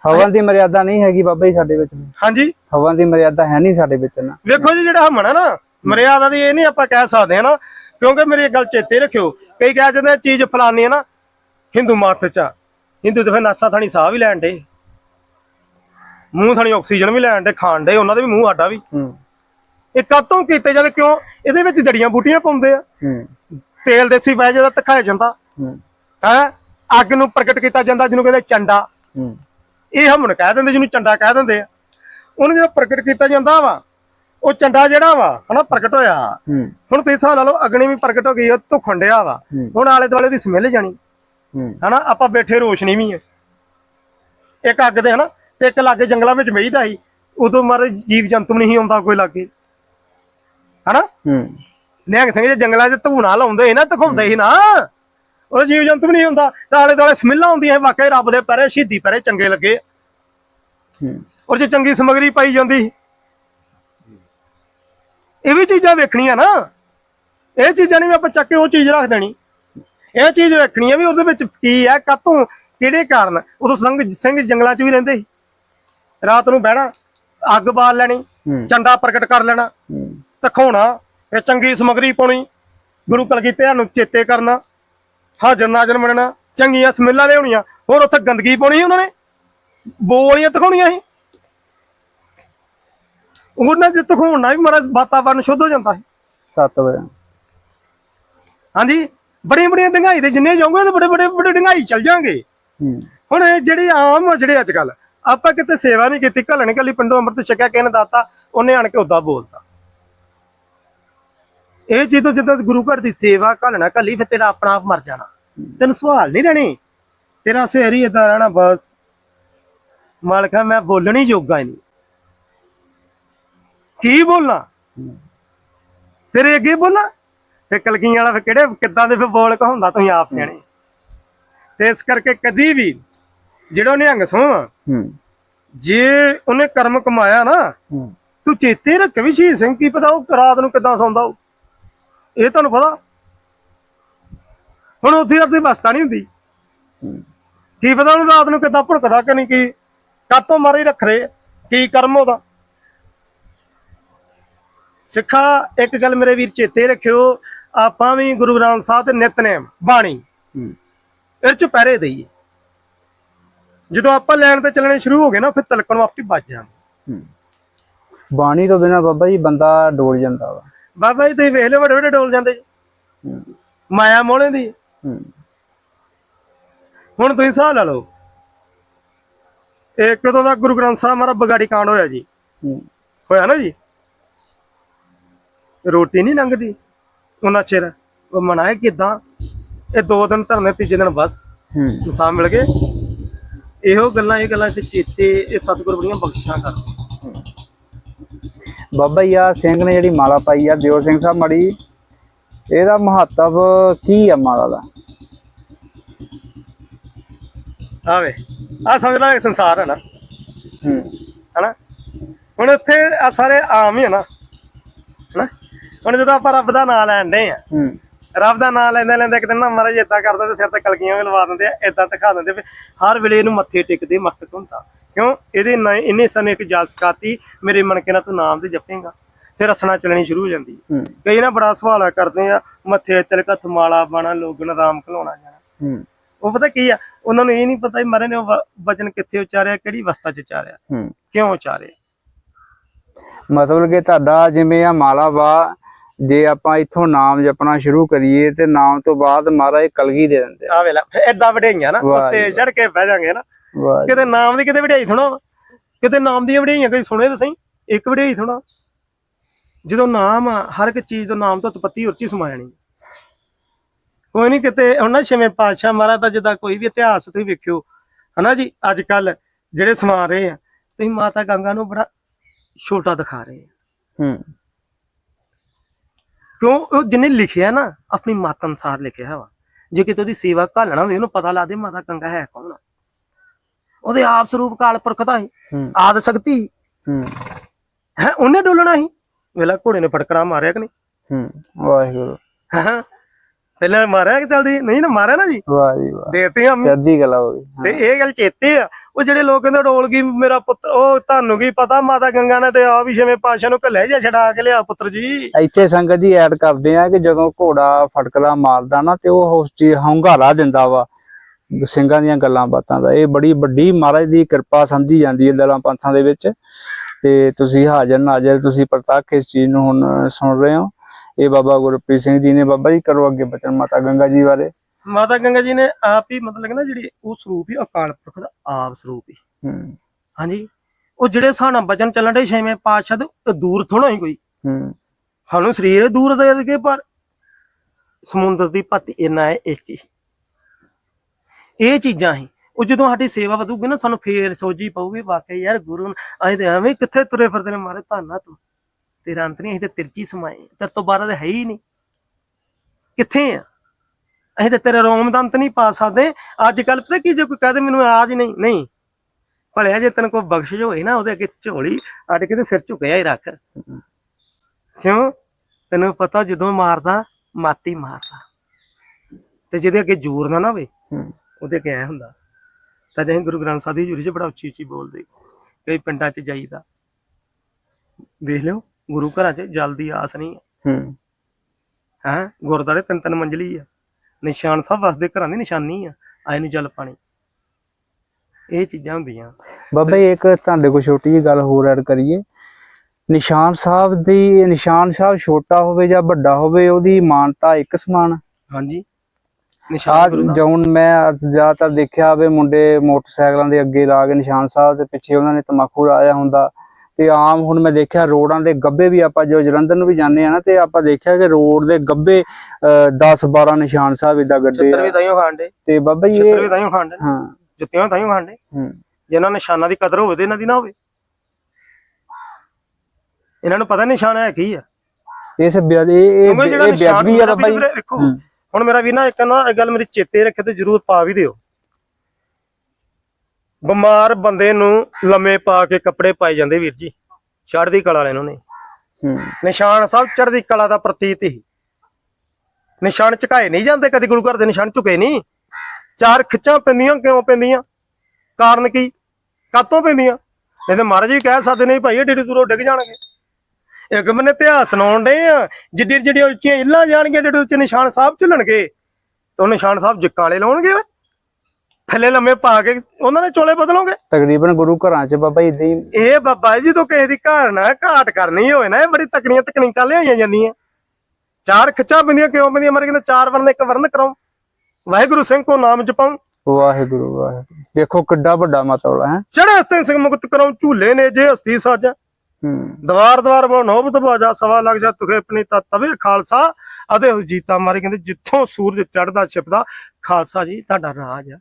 ਹਵਨ ਦੀ ਮਰਿਆਦਾ ਨਹੀਂ ਹੈਗੀ ਬਾਬਾ ਜੀ ਸਾਡੇ ਵਿੱਚ। ਹਾਂਜੀ? ਹਵਨ ਦੀ ਮਰਿਆਦਾ ਹੈ ਨਹੀਂ ਸਾਡੇ ਵਿੱਚ ਨਾ। ਵੇਖੋ ਜੀ ਜਿਹੜਾ ਹਮਣਾ ਨਾ ਮਰਿਆਦਾ ਦੀ ਇਹ ਨਹੀਂ ਆਪਾਂ ਕਹਿ ਸਕਦੇ ਹਾਂ ਨਾ ਕਿਉਂਕਿ ਮੇਰੀ ਗੱਲ ਚੇਤੇ ਰੱਖਿਓ ਕਈ ਕਹਿ ਜਾਂਦੇ ਚੀਜ਼ ਫਲਾਨੀ ਹੈ ਨਾ ਹਿੰਦੂ ਮੱਤ ਚ। ਹਿੰਦੂ ਤੇ ਫਿਰ ਨਾਸਾ ਥਾਣੀ ਸਾਹ ਵੀ ਲੈਣ ਦੇ ਮੂੰਹ ਥਾਣੀ ਆਕਸੀਜਨ ਵੀ ਲੈਣ ਦੇ ਖਾਣ ਦੇ ਉਹਨਾਂ ਦੇ ਵੀ ਮੂੰਹ ਆਡਾ ਵੀ। ਇਹ ਕਦੋਂ ਕੀਤੇ ਜਾਂਦੇ? ਕਿਉਂ? ਇਹਦੇ ਵਿੱਚ ਦੜੀਆਂ ਬੂਟੀਆਂ ਪਾਉਂਦੇ ਆ। ਤੇਲ ਦੇਸੀ ਪੈ ਜਾਂਦਾ ਤਖਾਇਆ ਜਾਂਦਾ। ਹੂੰ। ਅੱਗ ਨੂੰ ਪ੍ਰਗਟ ਕੀਤਾ ਜਾਂਦਾ ਜਿਹਨੂੰ ਕਹਿੰਦੇ ਚੰਡਾ ਇਹ ਹਮਣ ਕਹਿ ਦਿੰਦੇ ਜਿਹਨੂੰ ਚੰਡਾ ਕਹਿ ਦਿੰਦੇ ਆ। ਉਹਨੂੰ ਜਦੋਂ ਪ੍ਰਗਟ ਕੀਤਾ ਜਾਂਦਾ ਵਾ ਉਹ ਚੰਡਾ ਜਿਹੜਾ ਵਾ ਹਨਾ ਪ੍ਰਗਟ ਹੋਇਆ। ਹੁਣ ਤੁਸੀਂ ਹਿਸਾਬ ਲਾ ਲਓ ਅਗਨੀ ਵੀ ਪ੍ਰਗਟ ਹੋ ਗਈ ਉਹ ਧੁਖਣ ਡਿਆ ਵਾ। ਹੁਣ ਆਲੇ ਦੁਆਲੇ ਦੀ ਸਮੈਲ ਜਾਣੀ। ਹਨਾ ਆਪਾਂ ਬੈਠੇ ਰੋਸ਼ਨੀ ਵੀ ਹੈ ਇੱਕ ਅੱਗ ਦੇ ਹਨਾ ਤੇ ਇੱਕ ਲਾਗੇ ਜੰਗਲਾਂ ਵਿੱਚ ਵਹੀਦਾ ਸੀ। ਉਦੋਂ ਮਾਰੇ ਜੀਵ ਜੰਤੂ ਨਹੀਂ ਆਉਂਦਾ ਕੋਈ ਲਾਗੇ। ਹਨਾ? ਹੂੰ। ਨਿਹੰਗ ਸਿੰਘ ਜੇ ਜੰਗਲਾਂ 'ਚ ਧੂਣਾ ਲਾਉਂਦੇ ਸੀ ਨਾ ਦਿਖਾਉਂਦੇ ਸੀ ਨਾ। ਉਹ ਜੀਵ ਜੰਤੂ ਵੀ ਨਹੀਂ ਹੁੰਦਾ। ਤਾਂ ਆਲੇ ਦੁਆਲੇ ਸਮੈਲਾਂ ਸੀ ਵਾਕਈ ਰੱਬ ਦੇ ਪੈਰੇ ਸ਼ਹੀਦੀ ਪੈਰੇ ਚੰਗੇ ਲੱਗੇ। ਹੂੰ। ਔਰ ਜੇ ਚੰਗੀ ਸਮਗਰੀ ਪਾਈ ਜਾਂਦੀ। ਇਹ ਵੀ ਚੀਜ਼ਾਂ ਵੇਖਣੀਆਂ ਨਾ। ਇਹ ਚੀਜ਼ਾਂ ਨਹੀਂ ਆਪਾਂ ਚੱਕ ਕੇ ਉਹ ਚੀਜ਼ ਰੱਖ ਦੇਣੀ। ਇਹ ਚੀਜ਼ ਵੇਖਣੀ ਹੈ ਵੀ ਉਹਦੇ ਵਿੱਚ ਕੀ ਹੈ ਕਾਤੋਂ ਕਿਹੜੇ ਕਾਰਨ। ਉਦੋਂ ਸੰਗ ਸਿੰਘ ਜੰਗਲਾਂ 'ਚ ਵੀ ਰਹਿੰਦੇ ਸੀ। ਰਾਤ ਨੂੰ ਬਹਿਣਾ ਅੱਗ ਬਾਲ ਲੈਣੀ ਚੰਡਾ ਪ੍ਰਗਟ ਕਰ ਲੈਣਾ। ਤਖਾਉਣਾ ਤੇ ਚੰਗੀ ਸਮਗਰੀ ਪਾਉਣੀ ਗੁਰੂ ਕਲਗੀਧਰ ਨੂੰ ਚੇਤੇ ਕਰਨਾ ਹਾਜ਼ਰ ਨਾਜ਼ਰ ਮੰਨਣਾ ਚੰਗੀਆਂ ਸਮਿਲਾਂ ਲਿਆਉਣੀਆਂ ਹੋਰ ਉੱਥੇ ਗੰਦਗੀ ਪਾਉਣੀ ਸੀ ਉਹਨਾਂ ਨੇ ਬੋਲੀਆਂ ਤਖਾਉਣੀਆਂ ਸੀ। ਉਹਨਾਂ ਜੇ ਤਖਾਉਣਾ ਵੀ ਮਾਰਾ ਵਾਤਾਵਰਨ ਸ਼ੁੱਧ ਹੋ ਜਾਂਦਾ ਹੈ 7 ਵਜੇ। ਹਾਂਜੀ ਬੜੀਆਂ ਬੜੀਆਂ ਡੰਗਾਈ ਦੇ ਜਿੰਨੇ ਜਾਓਗੇ ਤੇ ਬੜੇ ਬੜੇ ਬੜੇ ਡੰਗਾਈ ਚੱਲ ਜਾਾਂਗੇ ਹੂੰ। ਹੁਣ ਇਹ ਜਿਹੜੀ ਆਮ ਆ ਜਿਹੜੇ ਅੱਜ ਕੱਲ ਆਪਾਂ ਕਿਤੇ ਸੇਵਾ ਨਹੀਂ ਕੀਤੀ ਘੱਲਣ ਕੱਲੀ ਪਿੰਡੋਂ ਅੰਮ੍ਰਿਤ ਛਕਿਆ ਕਿਸੇ ਨੇ ਦਾਤਾ ਉਹਨੇ ਆਣ ਕੇ ਉਦਾਂ ਬੋਲਤਾ। ਇਹ ਜਦੋਂ ਜਦੋਂ ਗੁਰੂ ਘਰ ਦੀ ਸੇਵਾ ਘੱਲਣਾ ਕੱਲੀ ਫਿਰ ਤੇਰਾ ਆਪਣਾ ਆਪ ਮਰ ਜਾਣਾ। ਤੈਨੂੰ ਸਵਾਲ ਨਹੀਂ ਰਹਿਣੀ? ਤੇਰਾ ਹੀ ਏਦਾਂ ਰਹਿਣਾ ਬਸ। ਮਾਲਕਾ ਮੈਂ ਬੋਲਣੀ ਜੋਗਾ ਹੀ ਨਹੀਂ ਕੀ ਬੋਲਾਂ? ਤੇਰੇ ਅੱਗੇ ਬੋਲਾਂ? ਫੇ ਕਲਗੀਆਂ ਵਾਲਾ ਫੇ ਕਿਹੜੇ ਕਿੱਦਾਂ ਦੇ ਫੇ ਬੋਲ ਕਹਾਉਂਦਾ ਤੁਸੀਂ ਆਪ ਸਿਆਣੇ? ਤੇ ਇਸ ਕਰਕੇ ਕਦੀ ਵੀ ਜਿਹੜਾ ਨਿਹੰਗ ਸੋਹ ਹੂੰ। ਜੇ ਉਹਨੇ ਕਰਮ ਕਮਾਇਆ ਨਾ ਤੂੰ ਚੇਤੇ ਰੱਖ ਵੀ ਸ਼ਹੀਦ ਸਿੰਘ ਕੀ ਪਤਾ ਉਹ ਰਾਤ ਨੂੰ ਕਿੱਦਾਂ ਸੌਂਦਾ ਉਹ ਇਹ ਤੁਹਾਨੂੰ ਪਤਾ? ਹੁਣ ਉੱਥੇ ਆਪਣੀ ਵਸਤਾ ਨਹੀਂ ਹੁੰਦੀ। ਕੀ ਪਤਾ ਉਹਨੂੰ ਰਾਤ ਨੂੰ ਕਿੱਦਾਂ ਭੁੜਕਦਾ ਕਿ ਨਹੀਂ ਕੀ ਕਾਤੋਂ ਮਾਰੇ ਰੱਖ ਰਹੇ ਕੀ ਕਰਮ ਉਹਦਾ। ਸਿੱਖਾ ਇੱਕ ਗੱਲ ਮੇਰੇ ਵੀਰ ਚੇਤੇ ਰੱਖਿਓ ਆਪਾਂ ਵੀ ਗੁਰੂ ਗ੍ਰੰਥ ਸਾਹਿਬ ਤੇ ਨਿਤਨੇਮ ਬਾਣੀ। ਇਹ ਚ ਪਹਿਰੇ ਦਈਏ। ਜਦੋਂ ਆਪਾਂ ਲੈਣ ਤੇ ਚੱਲਣੇ ਸ਼ੁਰੂ ਹੋ ਗਏ ਨਾ ਫਿਰ ਤਲਕਣ ਆਪੇ ਵੱਜ ਜਾਂਦੇ। ਬਾਣੀ ਤੋਂ ਬਿਨਾ ਬਾਬਾ ਜੀ ਬੰਦਾ ਡੋਲ ਜਾਂਦਾ ਵਾ। ਬਾਬਾ ਜੀ ਤੁਸੀਂ ਵੇਖ ਲਿਓ ਵੱਡੇ ਵੱਡੇ ਡੋਲ ਜਾਂਦੇ ਜੀ। ਮਾਇਆ ਮੋਹਣੇ ਦੀ। ਹੁਣ ਤੁਸੀਂ ਹਿਸਾਬ ਲਾ ਲਓ ਇਹ ਕਦੋਂ ਦਾ ਗੁਰੂ ਗ੍ਰੰਥ ਸਾਹਿਬ ਮਾਰਾ ਬਗਾੜੀ ਕਾਂਡ ਹੋਇਆ ਜੀ? ਹੋਇਆ ਨਾ ਜੀ? ਰੋਟੀ ਨਹੀਂ ਲੰਘਦੀ ਉਹਨਾਂ ਚਿਰ ਉਹ ਮਨਾਏ ਕਿਦਾਂ? ਇਹ ਦੋ ਦਿਨ ਧਰਨੇ ਤੀਜੇ ਦਿਨ ਬਸ। ਹੂੰ। ਇਨਸਾਨ ਮਿਲ ਗਏ। ਇਹੋ ਗੱਲਾਂ ਇਹ ਗੱਲਾਂ ਚ ਚੇਤੇ ਇਹ ਸਤਿਗੁਰ ਬੜੀਆਂ ਬਖਸ਼ਿਸ਼ਾਂ ਕਰ ਬਾਬਾ ਆ ਸਿੰਘ ਨੇ ਜਿਹੜੀ ਮਾਲਾ ਪਾਈ ਆ ਦਿਓ ਸਿੰਘ ਸਾਹਿਬ ਮੜੀ ਇਹਦਾ ਮਹੱਤਵ ਕੀ ਆ ਮਾਲਾ ਦਾ? ਆਵੇ ਆ ਸਮਝ ਲਾ ਸੰਸਾਰ ਹੈ ਨਾ। ਹੂੰ। ਹਨਾ? ਹੁਣ ਇੱਥੇ ਆ ਸਾਰੇ ਆਮ ਹੀ ਹੈ ਨਾ। ਹਨਾ? ਹੁਣ ਜਦੋਂ ਆਪਾਂ ਰੱਬ ਦਾ ਨਾਮ ਲੈਂਦੇ ਆ ਹੂੰ। ਰੱਬ ਦਾ ਨਾਮ ਲੈਂਦੇ ਲੈਂਦੇ ਇੱਕ ਦਿਨ ਨਾ ਮਹਾਰਾਜ ਏਦਾਂ ਕਰਦਾ ਤੇ ਸਿਰ ਤੇ ਕਲਗੀਆਂ ਵੀ ਲਵਾ ਦਿੰਦੇ ਆ ਏਦਾਂ ਦਿਖਾ ਦਿੰਦੇ ਹਰ ਵੇਲੇ ਇਹਨੂੰ ਮੱਥੇ ਟੇਕਦੇ ਮਸਤਕ ਹੁੰਦਾ। ਕਿਉਂ? ਇਹਦੇ ਨਾ ਇੰਨੇ ਸਮੇਂ ਇੱਕ ਜਲ ਸਕਾਤੀ ਮੇਰੇ ਮਨ ਕੇ ਨਾਲ ਤੂੰ ਨਾਮ ਤੇ ਜਪੇਗਾ। ਫਿਰ ਰਸਨਾ ਚੱਲਣੀ ਸ਼ੁਰੂ ਹੋ ਜਾਂਦੀ ਕਈ ਨਾ ਬੜਾ ਸਵਾਲ ਕਰਦੇ ਆ ਮੱਥੇ ਤਿਲਕ ਹੱਥ ਮਾਲਾ ਬਾਣਾ ਲੋਗਨ ਰਾਮ ਘਲਾਉਣਾ ਜਾਣਾ। ਉਹ ਪਤਾ ਕੀ ਆ? ਉਹਨਾਂ ਨੂੰ ਇਹ ਨਹੀਂ ਪਤਾ ਮਹਾਰਾਜ ਨੇ ਵਚਨ ਕਿੱਥੇ ਉਚਾਰਿਆ ਕਿਹੜੀ ਅਵਸਥਾ 'ਚ ਉਚਾਰਿਆ। ਕਿਉਂ ਉਚਾਰਿਆ? ਮਤਲਬ ਕਿ ਤੁਹਾਡਾ ਜਿਵੇਂ ਆ ਮਾਲਾ ਵਾ ਜੇ ਆਪਾਂ ਇੱਥੋਂ ਨਾਮ ਜਪਣਾ ਸ਼ੁਰੂ ਕਰੀਏ ਤੇ ਨਾਮ ਤੋਂ ਬਾਅਦ ਮਹਾਰਾਜ ਕਲਗੀ ਦੇ ਦਿੰਦੇ ਆ। ਵੇਲਾ ਐਦਾਂ ਵਡਿਆਈਆਂ ਨਾ ਉੱਤੇ ਚੜ ਕੇ ਬਹਿ ਜਾਾਂਗੇ ਨਾ ਵਾਹ। ਕਿਤੇ ਨਾਮ ਦੀ ਕਿਤੇ ਵਡਿਆਈ ਥੋੜਾ ਕਿਤੇ ਨਾਮ ਦੀਆਂ ਵਡਿਆਈਆਂ ਕੋਈ ਸੁਣੇ ਤਾਂ ਸਹੀ ਇੱਕ ਵਡਿਆਈ ਥੋੜਾ ਜਦੋਂ ਨਾਮ ਆ ਹਰ ਇੱਕ ਚੀਜ਼ ਦਾ ਨਾਮ ਤੋਂ ਉਤਪਤੀ ਉੱਚੀ ਸਮਾ ਜਾਣੀ। ਕੋਈ ਨਹੀਂ ਕਿਤੇ ਹੁਣ ਨਾ ਛੇਵੇਂ ਪਾਤਸ਼ਾਹ ਮਹਾਰਾਜ ਦਾ ਜਿੱਦਾਂ ਕੋਈ ਵੀ ਇਤਿਹਾਸ ਤੁਸੀਂ ਵੇਖਿਓ। ਹਨਾ ਜੀ? ਅੱਜ ਕੱਲ ਜਿਹੜੇ ਸਮਾ ਰਹੇ ਆ ਤੁਸੀਂ ਮਾਤਾ ਗੰਗਾ ਨੂੰ ਬੜਾ ਛੋਟਾ ਦਿਖਾ ਰਹੇ ਆ। ਹੂੰ। ਕਿਉਂ? ਉਹ ਜਿਹਨੇ ਲਿਖਿਆ ਨਾ ਆਪਣੀ ਮਤ ਅਨਸਾਰ ਲਿਖਿਆ ਵਾ ਜੇ ਕਿਤੇ ਉਹਦੀ ਸੇਵਾ ਘਾਲਣਾ ਹੋਵੇ ਉਹਨੂੰ ਪਤਾ ਲਾ ਦੇ ਮਾਤਾ ਗੰਗਾ ਹੈ ਕੌਣ ਆ। ਉਹਦੇ ਆਪ ਸਰੂਪ ਕਾਲ ਪੁਰਖ ਦਾ ਹੂੰ। ਆਦ ਸ਼ਕਤੀ। ਹੂੰ। ਹੈ ਉਹਨੇ ਡੋਲਣਾ ਸੀ। ਵੇਲਾ ਘੋੜੇ ਨੇ ਫਟਕਰਾ ਮਾਰਿਆ ਕਿ ਨਹੀਂ? ਹੂੰ ਵਾਹਿਗੁਰੂ। ਹੈਂ? ਪਹਿਲਾਂ ਮਾਰਿਆ ਕਿ ਚਲਦੀ? ਨਹੀਂ ਨਾ ਮਾਰਿਆ ਨਾ ਜੀ। ਵਾਹ ਜੀ ਵਾਹ। ਦੇਤੇ ਹਮ। ਚੜ੍ਹਦੀ ਕਲਾ ਹੋ ਗਈ। ਤੇ ਇਹ ਗੱਲ ਚੇਤੇ ਆ। ਉਹ ਜਿਹੜੇ ਲੋਕ ਕਹਿੰਦੇ ਡੋਲ ਗਈ ਮੇਰਾ ਪੁੱਤਰ ਉਹ ਤੁਹਾਨੂੰ ਕੀ ਪਤਾ? ਮਾਤਾ ਗੰਗਾ ਨੇ ਤੇ ਆ ਵੀ ਜਿਵੇਂ ਪਾਸ਼ਾ ਨੂੰ ਘੱਲਿਆ ਜਾਂ ਛਡਾ ਕੇ ਲਿਆ ਪੁੱਤਰ ਜੀ। ਇੱਥੇ ਸੰਗਤ ਜੀ ਐਡ ਕਰਦੇ ਆ ਕਿ ਜਦੋਂ ਘੋੜਾ ਫਟਕਦਾ ਮਾਰਦਾ ਨਾ ਤੇ ਉਹ ਉਸ ਚੀਜ਼ ਹੰਗਾਰਾ ਦਿੰਦਾ ਵਾ। ਸਿੰਘਾਂ ਦੀਆਂ ਗੱਲਾਂ ਬਾਤਾਂ ਦਾ। ਇਹ ਬੜੀ ਵੱਡੀ ਮਹਾਰਾਜ ਦੀ ਕਿਰਪਾ ਸਮਝੀ ਜਾਂਦੀ ਹੈ ਦਲਾਂ ਪੰਥਾਂ ਦੇ ਵਿੱਚ। ਤੇ ਤੁਸੀਂ ਹਾਜ਼ਰ ਨਾਜ਼ਰ ਤੁਸੀਂ ਪ੍ਰਤੱਖ ਇਸ ਚੀਜ਼ ਨੂੰ ਹੁਣ ਸੁਣ ਰਹੇ ਹੋ। ਇਹ ਬਾਬਾ ਗੁਰਪ੍ਰੀਤ ਸਿੰਘ ਜੀ ਨੇ ਬਾਬਾ ਜੀ ਕਰੋ ਅੱਗੇ ਬਚਨ ਮਾਤਾ ਗੰਗਾ ਜੀ ਬਾਰੇ। ਮਾਤਾ ਗੰਗਾ ਜੀ ਨੇ ਆਪ ਹੀ ਮਤਲਬ ਕਿ ਨਾ ਜਿਹੜੀ ਉਹ ਸਰੂਪ ਹੀ ਅਕਾਲ ਪੁਰਖ ਦਾ ਆਪ ਸਰੂਪ ਹੀ। ਹੂੰ। ਹਾਂਜੀ। ਉਹ ਜਿਹੜੇ ਸਾਨਾ ਬਚਨ ਚੱਲਣ ਦੇ ਛੇਵੇਂ ਪਾਤਸ਼ਾਹ ਉਹ ਦੂਰ ਥੋੜਾ ਹੀ ਕੋਈ। ਹੂੰ। ਸਾਨੂੰ ਸਰੀਰ ਦੂਰ ਦੇ ਕੇ ਪਰ ਸਮੁੰਦਰ ਦੀ ਪੱਤ ਇੰਨਾ ਹੈ ਇੱਕ ਹੀ। ਇਹ ਚੀਜ਼ਾਂ ਹੀ ਉਹ ਜਦੋਂ ਸਾਡੀ ਸੇਵਾ ਵਧੂਗੀ ਨਾ, ਸਾਨੂੰ ਫੇਰ ਸੋਝੀ ਪਊਗੀ, ਵਾਕਈ ਯਾਰ ਗੁਰੂ ਅਸੀਂ ਤੇ ਐਵੇਂ ਕਿੱਥੇ ਤੁਰੇ ਫਿਰਦੇ ਨੇ ਮਾਰੇ ਧੰਨਾ ਤੂੰ। ਤੇਰਾ ਅੰਤ ਨਹੀਂ, ਅਸੀਂ ਤੇ ਤਿਰਚੀ ਸਮਾਏ ਤੇਰੇ ਤੋਂ ਬਾਹਰ ਤੇ ਹੈ ਹੀ ਨਹੀਂ। ਕਿੱਥੇ ਆ? ਅਸੀਂ ਤੇ ਤੇਰੇ ਰੋਮ ਦਾ ਅੰਤ ਨਹੀਂ ਪਾ ਸਕਦੇ। ਅੱਜ ਕੱਲ ਪਤਾ ਕੀ, ਜੇ ਕੋਈ ਕਹਦੇ ਮੈਨੂੰ ਆਜ ਹੀ ਨਹੀਂ ਨਹੀਂ। ਭਲਿਆ ਜੇ ਤੈਨੂੰ ਕੋਈ ਬਖਸ਼ਿਸ਼ ਹੋਈ ਨਾ, ਉਹਦੇ ਅੱਗੇ ਝੋਲੀ ਅੱਡ ਕੇ ਤੇ ਸਿਰ ਝੁਕਿਆ ਹੀ ਰੱਖ। ਕਿਉਂ? ਤੈਨੂੰ ਪਤਾ ਜਦੋਂ ਮਾਰਦਾ, ਮਾਤੀ ਮਾਰਦਾ। ਤੇ ਜਿਹਦੇ ਅੱਗੇ ਜ਼ੋਰ ਨਾ ਨਾ ਹੋਵੇ। ਉਹਦੇ ਅੱਗੇ ਐ ਹੁੰਦਾ। ਤਾਂ ਜੇ ਗੁਰੂ ਗ੍ਰੰਥ ਸਾਹਿਬ ਦੀ ਹਜ਼ੂਰੀ 'ਚ ਬੜਾ ਉੱਚੀ ਉੱਚੀ ਬੋਲਦੇ ਕਈ ਪਿੰਡਾਂ 'ਚ ਜਾਈਦਾ। ਵੇਖ ਲਿਓ ਗੁਰੂ ਘਰਾਂ 'ਚ ਜਲਦੀ ਆਸ ਨਹੀਂ ਹੂੰ। ਹੈ। ਗੁਰਦਾਰੇ ਤਿੰਨ ਤਿੰਨ ਮੰਜ਼ਲੀ ਆ। ਨਿਸ਼ਾਨ ਸਾਹਿਬ ਵਸਦੇ ਘਰਾਂ ਦੀ ਨਿਸ਼ਾਨੀ ਆ ਆਏ ਨੂੰ ਜਲ ਪਾਣੀ। ਇਹ ਚੀਜ਼ਾਂ ਹੁੰਦੀਆਂ। ਬਾਬਾ ਜੀ ਇੱਕ ਤੁਹਾਡੇ ਕੋਲ ਛੋਟੀ ਜਿਹੀ ਗੱਲ ਹੋਰ ਐਡ ਕਰੀਏ। ਨਿਸ਼ਾਨ ਸਾਹਿਬ ਦੀ ਨਿਸ਼ਾਨ ਸਾਹਿਬ ਛੋਟਾ ਹੋਵੇ ਜਾਂ ਵੱਡਾ ਹੋਵੇ ਉਹਦੀ ਮਾਨਤਾ ਇੱਕ ਸਮਾਨ ਹਾਂਜੀ। ਨਿਸ਼ਾਨ ਗੁਰੂ ਦਾ ਮੈਂ ਜ਼ਿਆਦਾਤਰ ਦੇਖਿਆ ਵੇ ਮੁੰਡੇ ਮੋਟਰਸਾਈਕਲਾਂ ਦੇ ਅੱਗੇ ਲਾ ਕੇ ਨਿਸ਼ਾਨ ਸਾਹਿਬ ਦੇ ਪਿੱਛੇ ਉਹਨਾਂ ਨੇ ਤਮਾਕੂ ਲਾਇਆ ਹੁੰਦਾ। ਤੇ ਆਮ ਹੁਣ ਮੈਂ ਦੇਖਿਆ ਰੋਡਾਂ ਦੇ ਗੱਬੇ ਵੀ ਆਪਾਂ ਜੋ ਜਲੰਧਰ ਨੂੰ ਵੀ ਜਾਂਦੇ ਆ ਨਾ ਤੇ ਆਪਾਂ ਦੇਖਿਆ ਕਿ ਰੋਡ ਦੇ ਗੱਬੇ 10 12 ਨਿਸ਼ਾਨ ਸਾਹਿਬ ਇਦਾਂ ਗੱਡੇ ਛਿੱਤਰ ਵੀ ਤਾਈਓ ਖਾਂਡੇ ਤੇ ਬਾਬਾ ਜੀ ਛਿੱਤਰ ਵੀ ਤਾਈਓ ਖਾਂਡੇ ਹਾਂ। ਜੁੱਤੀਆਂ ਤਾਈਓ ਖਾਂਡੇ ਹੂੰ। ਜਿਨ੍ਹਾਂ ਨਿਸ਼ਾਨਾਂ ਦੀ ਕਦਰ ਹੋਵੇ ਤੇ ਇਹਨਾਂ ਦੀ ਨਾ ਹੋਵੇ। ਇਹਨਾਂ ਨੂੰ ਪਤਾ ਨਿਸ਼ਾਨ ਹੈ ਕੀ ਆ। ਇਸ ਬਿਆਦ ਇਹ ਇਹ ਬੇਅਦਬੀ ਆ ਬਾਬਾ ਜੀ। ਹੁਣ ਮੇਰਾ ਵੀ ਨਾ ਇੱਕ ਨਾ ਇਹ ਗੱਲ ਮੇਰੀ ਚੇਤੇ ਰੱਖੇ ਤੇ ਜਰੂਰ ਪਾ ਵੀ ਦਿਓ। ਬਿਮਾਰ ਬੰਦੇ ਨੂੰ ਲੰਮੇ ਪਾ ਕੇ ਕੱਪੜੇ ਪਾਏ ਜਾਂਦੇ ਵੀਰ ਜੀ। ਚੜ੍ਹਦੀ ਕਲਾ ਵਾਲੇ ਨੇ ਹੂੰ। ਨਿਸ਼ਾਨ ਸਭ ਚੜ੍ਹਦੀ ਕਲਾ ਦਾ ਪ੍ਰਤੀਤ ਹੀ। ਨਿਸ਼ਾਨ ਝੁਕਾਏ ਨਹੀਂ ਜਾਂਦੇ ਕਦੀ ਗੁਰੂ ਘਰ ਦੇ ਨਿਸ਼ਾਨ ਝੁਕੇ ਨਹੀਂ ਚਾਰ ਖਿੱਚਾਂ ਪੈਂਦੀਆਂ ਕਿਉਂ ਪੈਂਦੀਆਂ? ਕਾਰਨ ਕੀ? ਕਾਤੋਂ ਪੈਂਦੀਆਂ? ਇਹਦੇ ਮਹਾਰਾਜ ਜੀ ਕਹਿ ਸਕਦੇ ਨੇ ਭਾਈ ਏਡੀ ਦੂਰੋਂ ਡਿੱਗ ਜਾਣਗੇ। ਇੱਕ ਬੰਨੇ ਇਤਿਹਾਸ ਸੁਣਾਉਣ ਦੇ ਆ ਜਿੱਡੀ ਜਿਹੜੀ ਉੱਚੀਆਂ ਇੱਲਾਂ ਜਾਣਗੀਆਂ ਜਿਹੜੇ ਉੱਚੇ ਨਿਸ਼ਾਨ ਸਾਹਿਬ ਝੁਲਣਗੇ ਤੇ ਉਹ ਨਿਸ਼ਾਨ ਸਾਹਿਬ ਜਿੱਕਾਲੇ ਲਾਉਣਗੇ ਓਏ। ਥੱਲੇ ਲੰਮੇ ਪਾ ਕੇ ਉਹਨਾਂ ਦੇ ਚੋਲੇ ਬਦਲੋਗੇ। ਤਕਰੀਬਨ ਗੁਰੂ ਘਰਾਂ 'ਚ ਬਾਬਾ ਇਦਾਂ ਹੀ ਇਹ ਬਾਬਾ ਜੀ ਤੋਂ ਕਿਸੇ ਦੀ ਘਾੜਨਾ ਘਾਟ ਕਰਨੀ ਹੋਵੇ ਨਾ ਇਹ ਬੜੀ ਤਕੜੀਆਂ ਤਕਨੀਕਾਂ ਲਿਆਈਆਂ ਜਾਂਦੀਆਂ। ਚਾਰ ਖਿੱਚਾਂ ਪੈਂਦੀਆਂ ਕਿਉਂ ਪੈਂਦੀਆਂ? ਮਰ ਕਹਿੰਦੇ ਚਾਰ ਵਰਨ ਇੱਕ ਵਰਨ ਕਰਾਉ। ਵਾਹਿਗੁਰੂ ਸਿੰਘ ਕੋ ਨਾਮ ਜਪਾਉ। ਵਾਹਿਗੁਰੂ ਵਾਹਿਗੁਰੂ। ਦੇਖੋ ਕਿੱਡਾ ਵੱਡਾ ਮਤਲਬ ਹੈ। ਚੜੇ ਹਸਤੇ ਸਿੰਘ ਮੁਕਤ ਕਰਾਉ ਝੂਲੇ ਨੇ ਜੇ ਹਸਤੀ ਸਾਜਾ। ਹੂੰ ਦਵਾਰ ਦਵਾਰ ਬੋ ਨੋਬਤ ਬਾਜਾ ਸਵਾ ਲੱਗ ਜਾ, ਤੁਖੇ ਆਪਣੀ ਤਾ ਤਵੇ ਖਾਲਸਾ। ਅਦੇ ਉਸ ਜੀਤਾ ਮਾਰੇ ਕਹਿੰਦੇ, ਜਿੱਥੋਂ ਸੂਰਜ ਚੜਦਾ ਛਿਪਦਾ, ਖਾਲਸਾ ਜੀ, ਤੁਹਾਡਾ ਰਾਜ ਆ।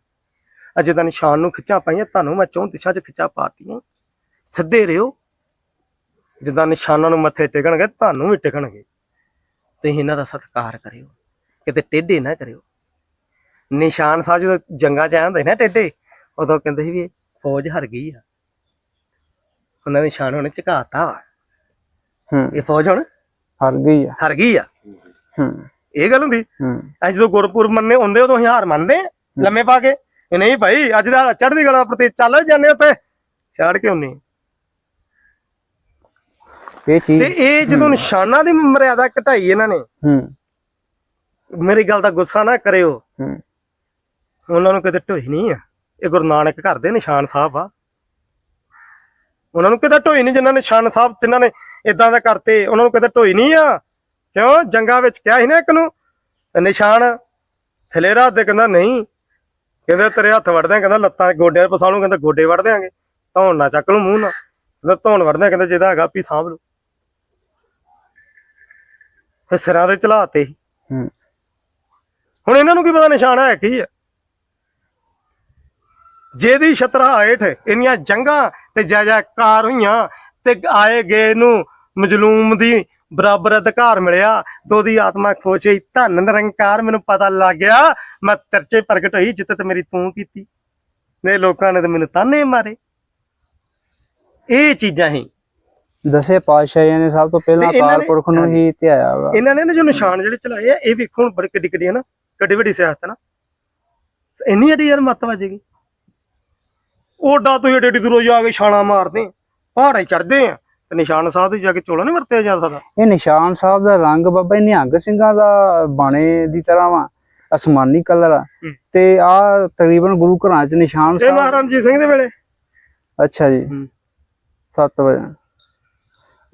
ਅਜੇ ਤਾਂ ਨਿਸ਼ਾਨ ਨੂੰ ਖਿੱਚਾਂ ਪਾਈਆਂ, ਤੁਹਾਨੂੰ ਮੈਂ ਚੌਂ ਦਿਸ਼ਾ 'ਚ ਖਿੱਚਾਂ ਪਾਤੀਆਂ। ਸਿੱਧੇ ਰਿਓ। ਜਿੱਦਾਂ ਨਿਸ਼ਾਨਾਂ ਨੂੰ ਮੱਥੇ ਟੇਕਣਗੇ, ਤੁਹਾਨੂੰ ਵੀ ਟਿਕਣਗੇ। ਤੁਸੀਂ ਇਹਨਾਂ ਦਾ ਸਤਿਕਾਰ ਕਰਿਓ। ਕਿਤੇ ਟੇਢੇ ਨਾ ਕਰਿਓ। ਨਿਸ਼ਾਨ ਸਾਹਿਬ ਜਦੋਂ ਜੰਗਾਂ 'ਚ ਆਉਂਦੇ ਨਾ ਟੇਢੇ, ਉਦੋਂ ਕਹਿੰਦੇ ਸੀ ਵੀ ਫੌਜ ਹਰ ਗਈ ਆ। ਉਹਨਾਂ ਦੇ ਨਿਸ਼ਾਨ ਹੁਣ ਝੁਕਾਤਾ। ਹੂੰ। ਇਹ ਫੌਜ ਹੁਣ ਹਰ ਗਈ ਆ। ਹਰ ਗਈ ਆ। ਹੂੰ। ਇਹ ਗੱਲ ਹੁੰਦੀ। ਹੂੰ। ਅੱਜ ਜਦੋਂ ਗੁਰਪੁਰਬ ਮੰਨੇ ਹੁੰਦੇ ਉਦੋਂ ਅਸੀਂ ਹਾਰ ਮੰਨਦੇ। ਲੰਮੇ ਪਾ ਕੇ। ਇਹ ਨਹੀਂ ਭਾਈ ਅੱਜ ਦਾ ਚੜ੍ਹਦੀ ਗਲਾ ਪ੍ਰਤੀ ਚੱਲ ਜਾਂਦੇ ਉੱਤੇ। ਛਾੜ ਕੇ ਹੁੰਨੇ ਇਹ ਚੀਜ਼ ਤੇ ਇਹ ਜਦੋਂ ਨਿਸ਼ਾਨਾਂ ਦੀ ਮਰਿਆਦਾ ਘਟਾਈ ਇਹਨਾਂ ਨੇ। ਹੂੰ। ਮੇਰੀ ਗੱਲ ਦਾ ਗੁੱਸਾ ਨਾ ਕਰਿਓ। ਹੂੰ। ਉਹਨਾਂ ਨੂੰ ਕਿਤੇ ਢੋਈ ਨਹੀਂ ਆ। ਇਹ ਗੁਰੂ ਨਾਨਕ ਘਰ ਦੇ ਨਿਸ਼ਾਨ ਸਾਹਿਬ ਆ। ਉਹਨਾਂ ਨੂੰ ਕਿਤੇ ਢੋਈ ਨਹੀਂ ਜਿਨ੍ਹਾਂ ਨੇ ਨਿਸ਼ਾਨ ਸਾਹਿਬ ਜਿਨ੍ਹਾਂ ਨੇ ਇਦਾਂ ਦਾ ਕਰਤੇ ਉਹਨਾਂ ਨੂੰ ਕਿਤੇ ਢੋਈ ਨਹੀਂ ਆ। ਕਿਉਂ? ਜੰਗਾਂ ਵਿੱਚ ਕਿਹਾ ਸੀ ਨਾ ਇੱਕ ਨੂੰ ਨਿਸ਼ਾਨ ਥਲੇ ਰਾਤ ਦੇ ਕਹਿੰਦਾ ਨਹੀਂ। ਕਹਿੰਦੇ ਤੇਰੇ ਹੱਥ ਵੜਦੇ ਕਹਿੰਦਾ ਲੱਤਾਂ ਗੋਡਿਆਂ ਪਸਾਲੂ ਕਹਿੰਦਾ ਗੋਡੇ ਵੜ ਦਿਆਂਗੇ ਧੌਣ ਨਾ ਚੱਕ ਲੂ ਮੂੰਹ ਨਾ ਕਹਿੰਦਾ ਧੌਣ ਵੜਦੇ ਕਹਿੰਦਾ ਜਿਹਦਾ ਹੈਗਾ ਵੀ ਸਾਂਭ ਲੂ ਫਿਰ ਸਿਰਾਂ ਦੇ ਚਲਾਤੇ ਹੂੰ। ਹੁਣ ਇਹਨਾਂ ਨੂੰ ਕੀ ਪਤਾ ਨਿਸ਼ਾਨ ਹੈ ਕੀ ਹੈ ਜਿਹਦੀ ਛਤਰਾ ਹੇਠ ਇੰਨੀਆਂ ਜੰਗਾਂ ਤੇ ਜਾਇਜਾਕਾਰ ਹੋਈਆਂ ਤੇ ਆਏ ਗਏ ਨੂੰ ਮਜਲੂਮ ਦੀ ਬਰਾਬਰ ਅਧਿਕਾਰ ਮਿਲਿਆ ਤੇ ਉਹਦੀ ਆਤਮਾ ਹੋਈ। ਧੰਨ ਨਿਰੰਕਾਰ ਮੈਨੂੰ ਪਤਾ ਲੱਗ ਗਿਆ ਮੈਂ ਤਰਚੇ ਪ੍ਰਗਟ ਹੋਈ ਜਿੱਤ ਤੇ ਮੇਰੀ ਤੂੰ ਕੀਤੀ। ਨੇ ਲੋਕਾਂ ਨੇ ਤਾਂ ਮੈਨੂੰ ਤਾਨੇ ਮਾਰੇ। ਇਹ ਚੀਜ਼ਾਂ ਹੀ। ਦਸੇ ਪਾਤਸ਼ਾਹੀਆਂ ਨੇ ਸਭ ਤੋਂ ਪਹਿਲਾਂ ਅਕਾਲ ਨੇ- ਪੁਰਖ ਨੂੰ ਹੀ ਧਿਆਇਆ ਵਾ। ਇਹਨਾਂ ਨੇ ਨਾ ਜੋ ਨਿਸ਼ਾਨ ਜਿਹੜੇ ਚਲਾਏ ਆ ਇਹ ਵੇਖੋ ਹੁਣ ਬੜੀ ਕਿੱਡੀ ਕਿੱਡੀ ਹੈ ਨਾ ਕਿੱਡੀ ਵੱਡੀ ਸਿਆਸਤ ਨਾ। ਇੰਨੀ ਅੱਡੀ ਯਾਰ ਮੱਤ ਵੱਜੇਗੀ ਓਡਾ ਤੋਂ ਏਡੀ ਏਡੀ ਦੂਰੋਂ ਜਾ ਕੇ ਛਾਣਾ ਮਾਰਦੇ ਆ, ਪਹਾੜਾਂ ਚੜਦੇ ਆ ਤੇ ਨਿਸ਼ਾਨ ਸਾਹਿਬ ਦੇ ਜਾ ਕੇ ਚੋਲਾ ਨਹੀਂ ਵਰਤਿਆ ਜਾ ਸਕਦਾ? ਇਹ ਨਿਸ਼ਾਨ ਸਾਹਿਬ ਦਾ ਰੰਗ ਬਾਬਾ ਇਹ ਨਿਹੰਗ ਸਿੰਘਾਂ ਦਾ ਬਾਣੇ ਦੀ ਤਰ੍ਹਾਂ ਵਾ ਅਸਮਾਨੀ ਕਲਰ ਆ। ਤੇ ਆ ਤਕਰੀਬਨ ਗੁਰੂ ਘਰਾਂ ਚ ਨਿਸ਼ਾਨ ਇਹ ਸਾਹਿਬ ਮਹਾਰਾਜਾ ਰਣਜੀਤ ਸਿੰਘ ਦੇ ਵੇਲੇ? ਅੱਛਾ ਜੀ। ਹੂੰ। 7 ਵਜੇ।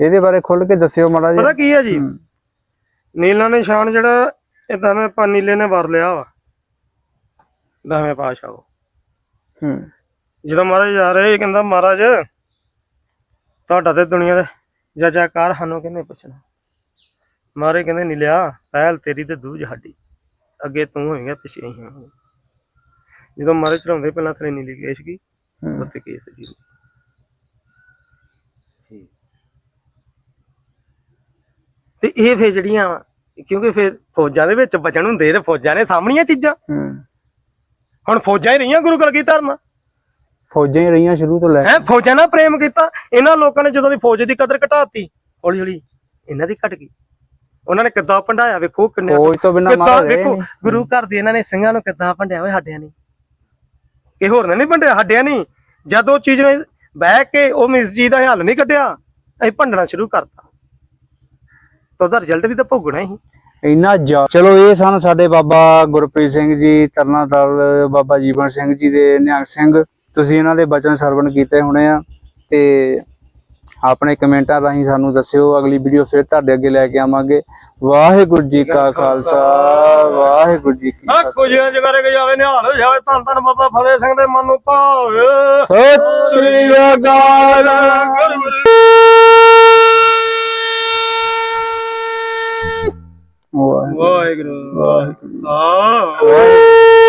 ਇਹਦੇ ਬਾਰੇ ਖੁੱਲ ਕੇ ਦੱਸਿਓ ਮਾੜਾ ਜੀ ਪਤਾ ਕੀ ਹੈ ਜੀ। ਨੀਲਾ ਨਿਸ਼ਾਨ ਜਿਹੜਾ ਇਹ ਦਵੇਂ ਪਾ ਨੀਲੇ ਨੇ ਵਰ ਲਿਆ ਵਾ। ਦਵੇਂ ਪਾਸ਼ਾ ਉਹ। ਹੂੰ। ਜਦੋਂ ਮਹਾਰਾਜ ਜਾ ਰਹੇ ਇਹ ਕਹਿੰਦਾ ਮਹਾਰਾਜ ਤੁਹਾਡਾ ਤੇ ਦੁਨੀਆ ਦੇ ਜਜਾਕਾਰ ਸਾਨੂੰ ਕਿਹਨੇ ਪੁੱਛਣਾ? ਮਹਾਰਾਜ ਕਹਿੰਦੇ ਨੀਲਿਆ ਪਹਿਲ ਤੇਰੀ ਤੇ ਦੂਜ ਸਾਡੀ। ਅੱਗੇ ਤੂੰ ਹੋਏਗਾ ਪਿੱਛੇ ਅਸੀਂ ਹੋਵਾਂਗੇ। ਜਦੋਂ ਮਹਾਰਾਜ ਚੜਾਉਂਦੇ ਪਹਿਲਾਂ ਥਲੇ ਨੀਲੀ ਕੇਸ਼ ਹੂੰ। ਉੱਤੇ ਕੇਸ ਜੀ ਤੇ ਇਹ ਫੇ ਜਿਹੜੀਆਂ ਕਿਉਂਕਿ ਫੇ ਫੌਜਾਂ ਦੇ ਵਿੱਚ ਬਚਣ ਹੁੰਦੇ ਤੇ ਫੌਜਾਂ ਨੇ ਸਾਹਮਣੀਆਂ ਚੀਜ਼ਾਂ। ਹੂੰ। ਹੁਣ ਫੌਜਾਂ ਹੀ ਰਹੀਆਂ ਗੁਰੂ ਕਲਗੀਧਰ ਨਾਲ ਫੌਜਾਂ ਹੀ ਰਹੀਆਂ ਸ਼ੁਰੂ ਤੋਂ ਲੈ ਹੈ ਫੌਜਾਂ ਨਾਲ ਪ੍ਰੇਮ ਕੀਤਾ। ਇਹਨਾਂ ਲੋਕਾਂ ਨੇ ਜਦੋਂ ਦੀ ਫੌਜ ਦੀ ਕਦਰ ਘਟਾਤੀ ਹੌਲੀ ਹੌਲੀ ਇਹਨਾਂ ਦੀ ਘਟ ਗਈ। ਉਹਨਾਂ ਨੇ ਕਿੱਦਾਂ ਭੰਡਾਇਆ? ਵੇਖੋ ਕਿੰਨੇ ਫੌਜ ਤੋਂ ਬਿਨਾਂ ਕਿੱਦਾਂ ਮਾਰ ਰਹੇ ਵੇਖੋ ਗੁਰੂ ਘਰ ਦੇ ਇਹਨਾਂ ਨੇ ਸਿੰਘਾਂ ਨੂੰ ਕਿੱਦਾਂ ਭੰਡਿਆ? ਹੋਇਆ ਸਾਡਿਆਂ ਨੇ ਇਹ ਹੋਰ ਨੇ ਨਹੀਂ ਭੰਡਿਆ ਸਾਡਿਆਂ ਨਹੀਂ। ਜਦ ਉਹ ਚੀਜ਼ ਨੇ ਬਹਿ ਕੇ ਉਹ ਮਿਸ ਜੀ ਦਾ ਹੱਲ ਨਹੀਂ ਕੱਢਿਆ ਅਸੀਂ ਭੰਡਣਾ ਸ਼ੁਰੂ ਕਰਤਾ। ਤਾਂ ਉਹਦਾ ਰਿਜ਼ਲਟ ਵੀ ਤਾਂ ਭੋਗਣਾ ਹੀ। ਇੰਨਾ ਜਾ ਚਲੋ ਇਹ ਸਨ ਸਾਡੇ ਬਾਬਾ ਗੁਰਪ੍ਰੀਤ ਸਿੰਘ ਜੀ ਤਰਨਾਦਲ ਬਾਬਾ ਜੀਵਨ ਸਿੰਘ ਜੀ ਦੇ ਨਿਹੰਗ ਸਿੰਘ। ਤੁਸੀਂ ਇਹਨਾਂ ਦੇ ਬਚਨ ਸਰਵਣ ਕੀਤੇ ਹੋਣੇ ਆ ਤੇ ਆਪਣੇ ਕਮੈਂਟਾਂ ਰਾਹੀਂ ਸਾਨੂੰ ਦੱਸਿਓ ਅਗਲੀ ਵੀਡੀਓ ਫਿਰ ਤੁਹਾਡੇ ਅੱਗੇ ਲੈ ਕੇ ਆਵਾਂਗੇ। ਵਾਹਿਗੁਰੂ ਜੀ ਕਾ ਖਾਲਸਾ ਵਾਹਿਗੁਰੂ ਜੀ ਕੀ ਆ ਕੁਝ ਜਗਰੇ ਕੇ ਜਾਵੇ ਨਿਹਾਲ ਹੋ ਜਾਵੇ ਧੰਨ ਧੰਨ ਬਾਬਾ ਫਤਿਹ ਸਿੰਘ ਦੇ ਮਨ ਨੂੰ ਭਾਵੇ। ਸਤਿ ਸ੍ਰੀ ਅਕਾਲ। ਵਾਹਿਗੁਰੂ ਵਾਹਿਗੁਰੂ ਵਾਹਿਗੁਰੂ। ਸਾਹਿਬ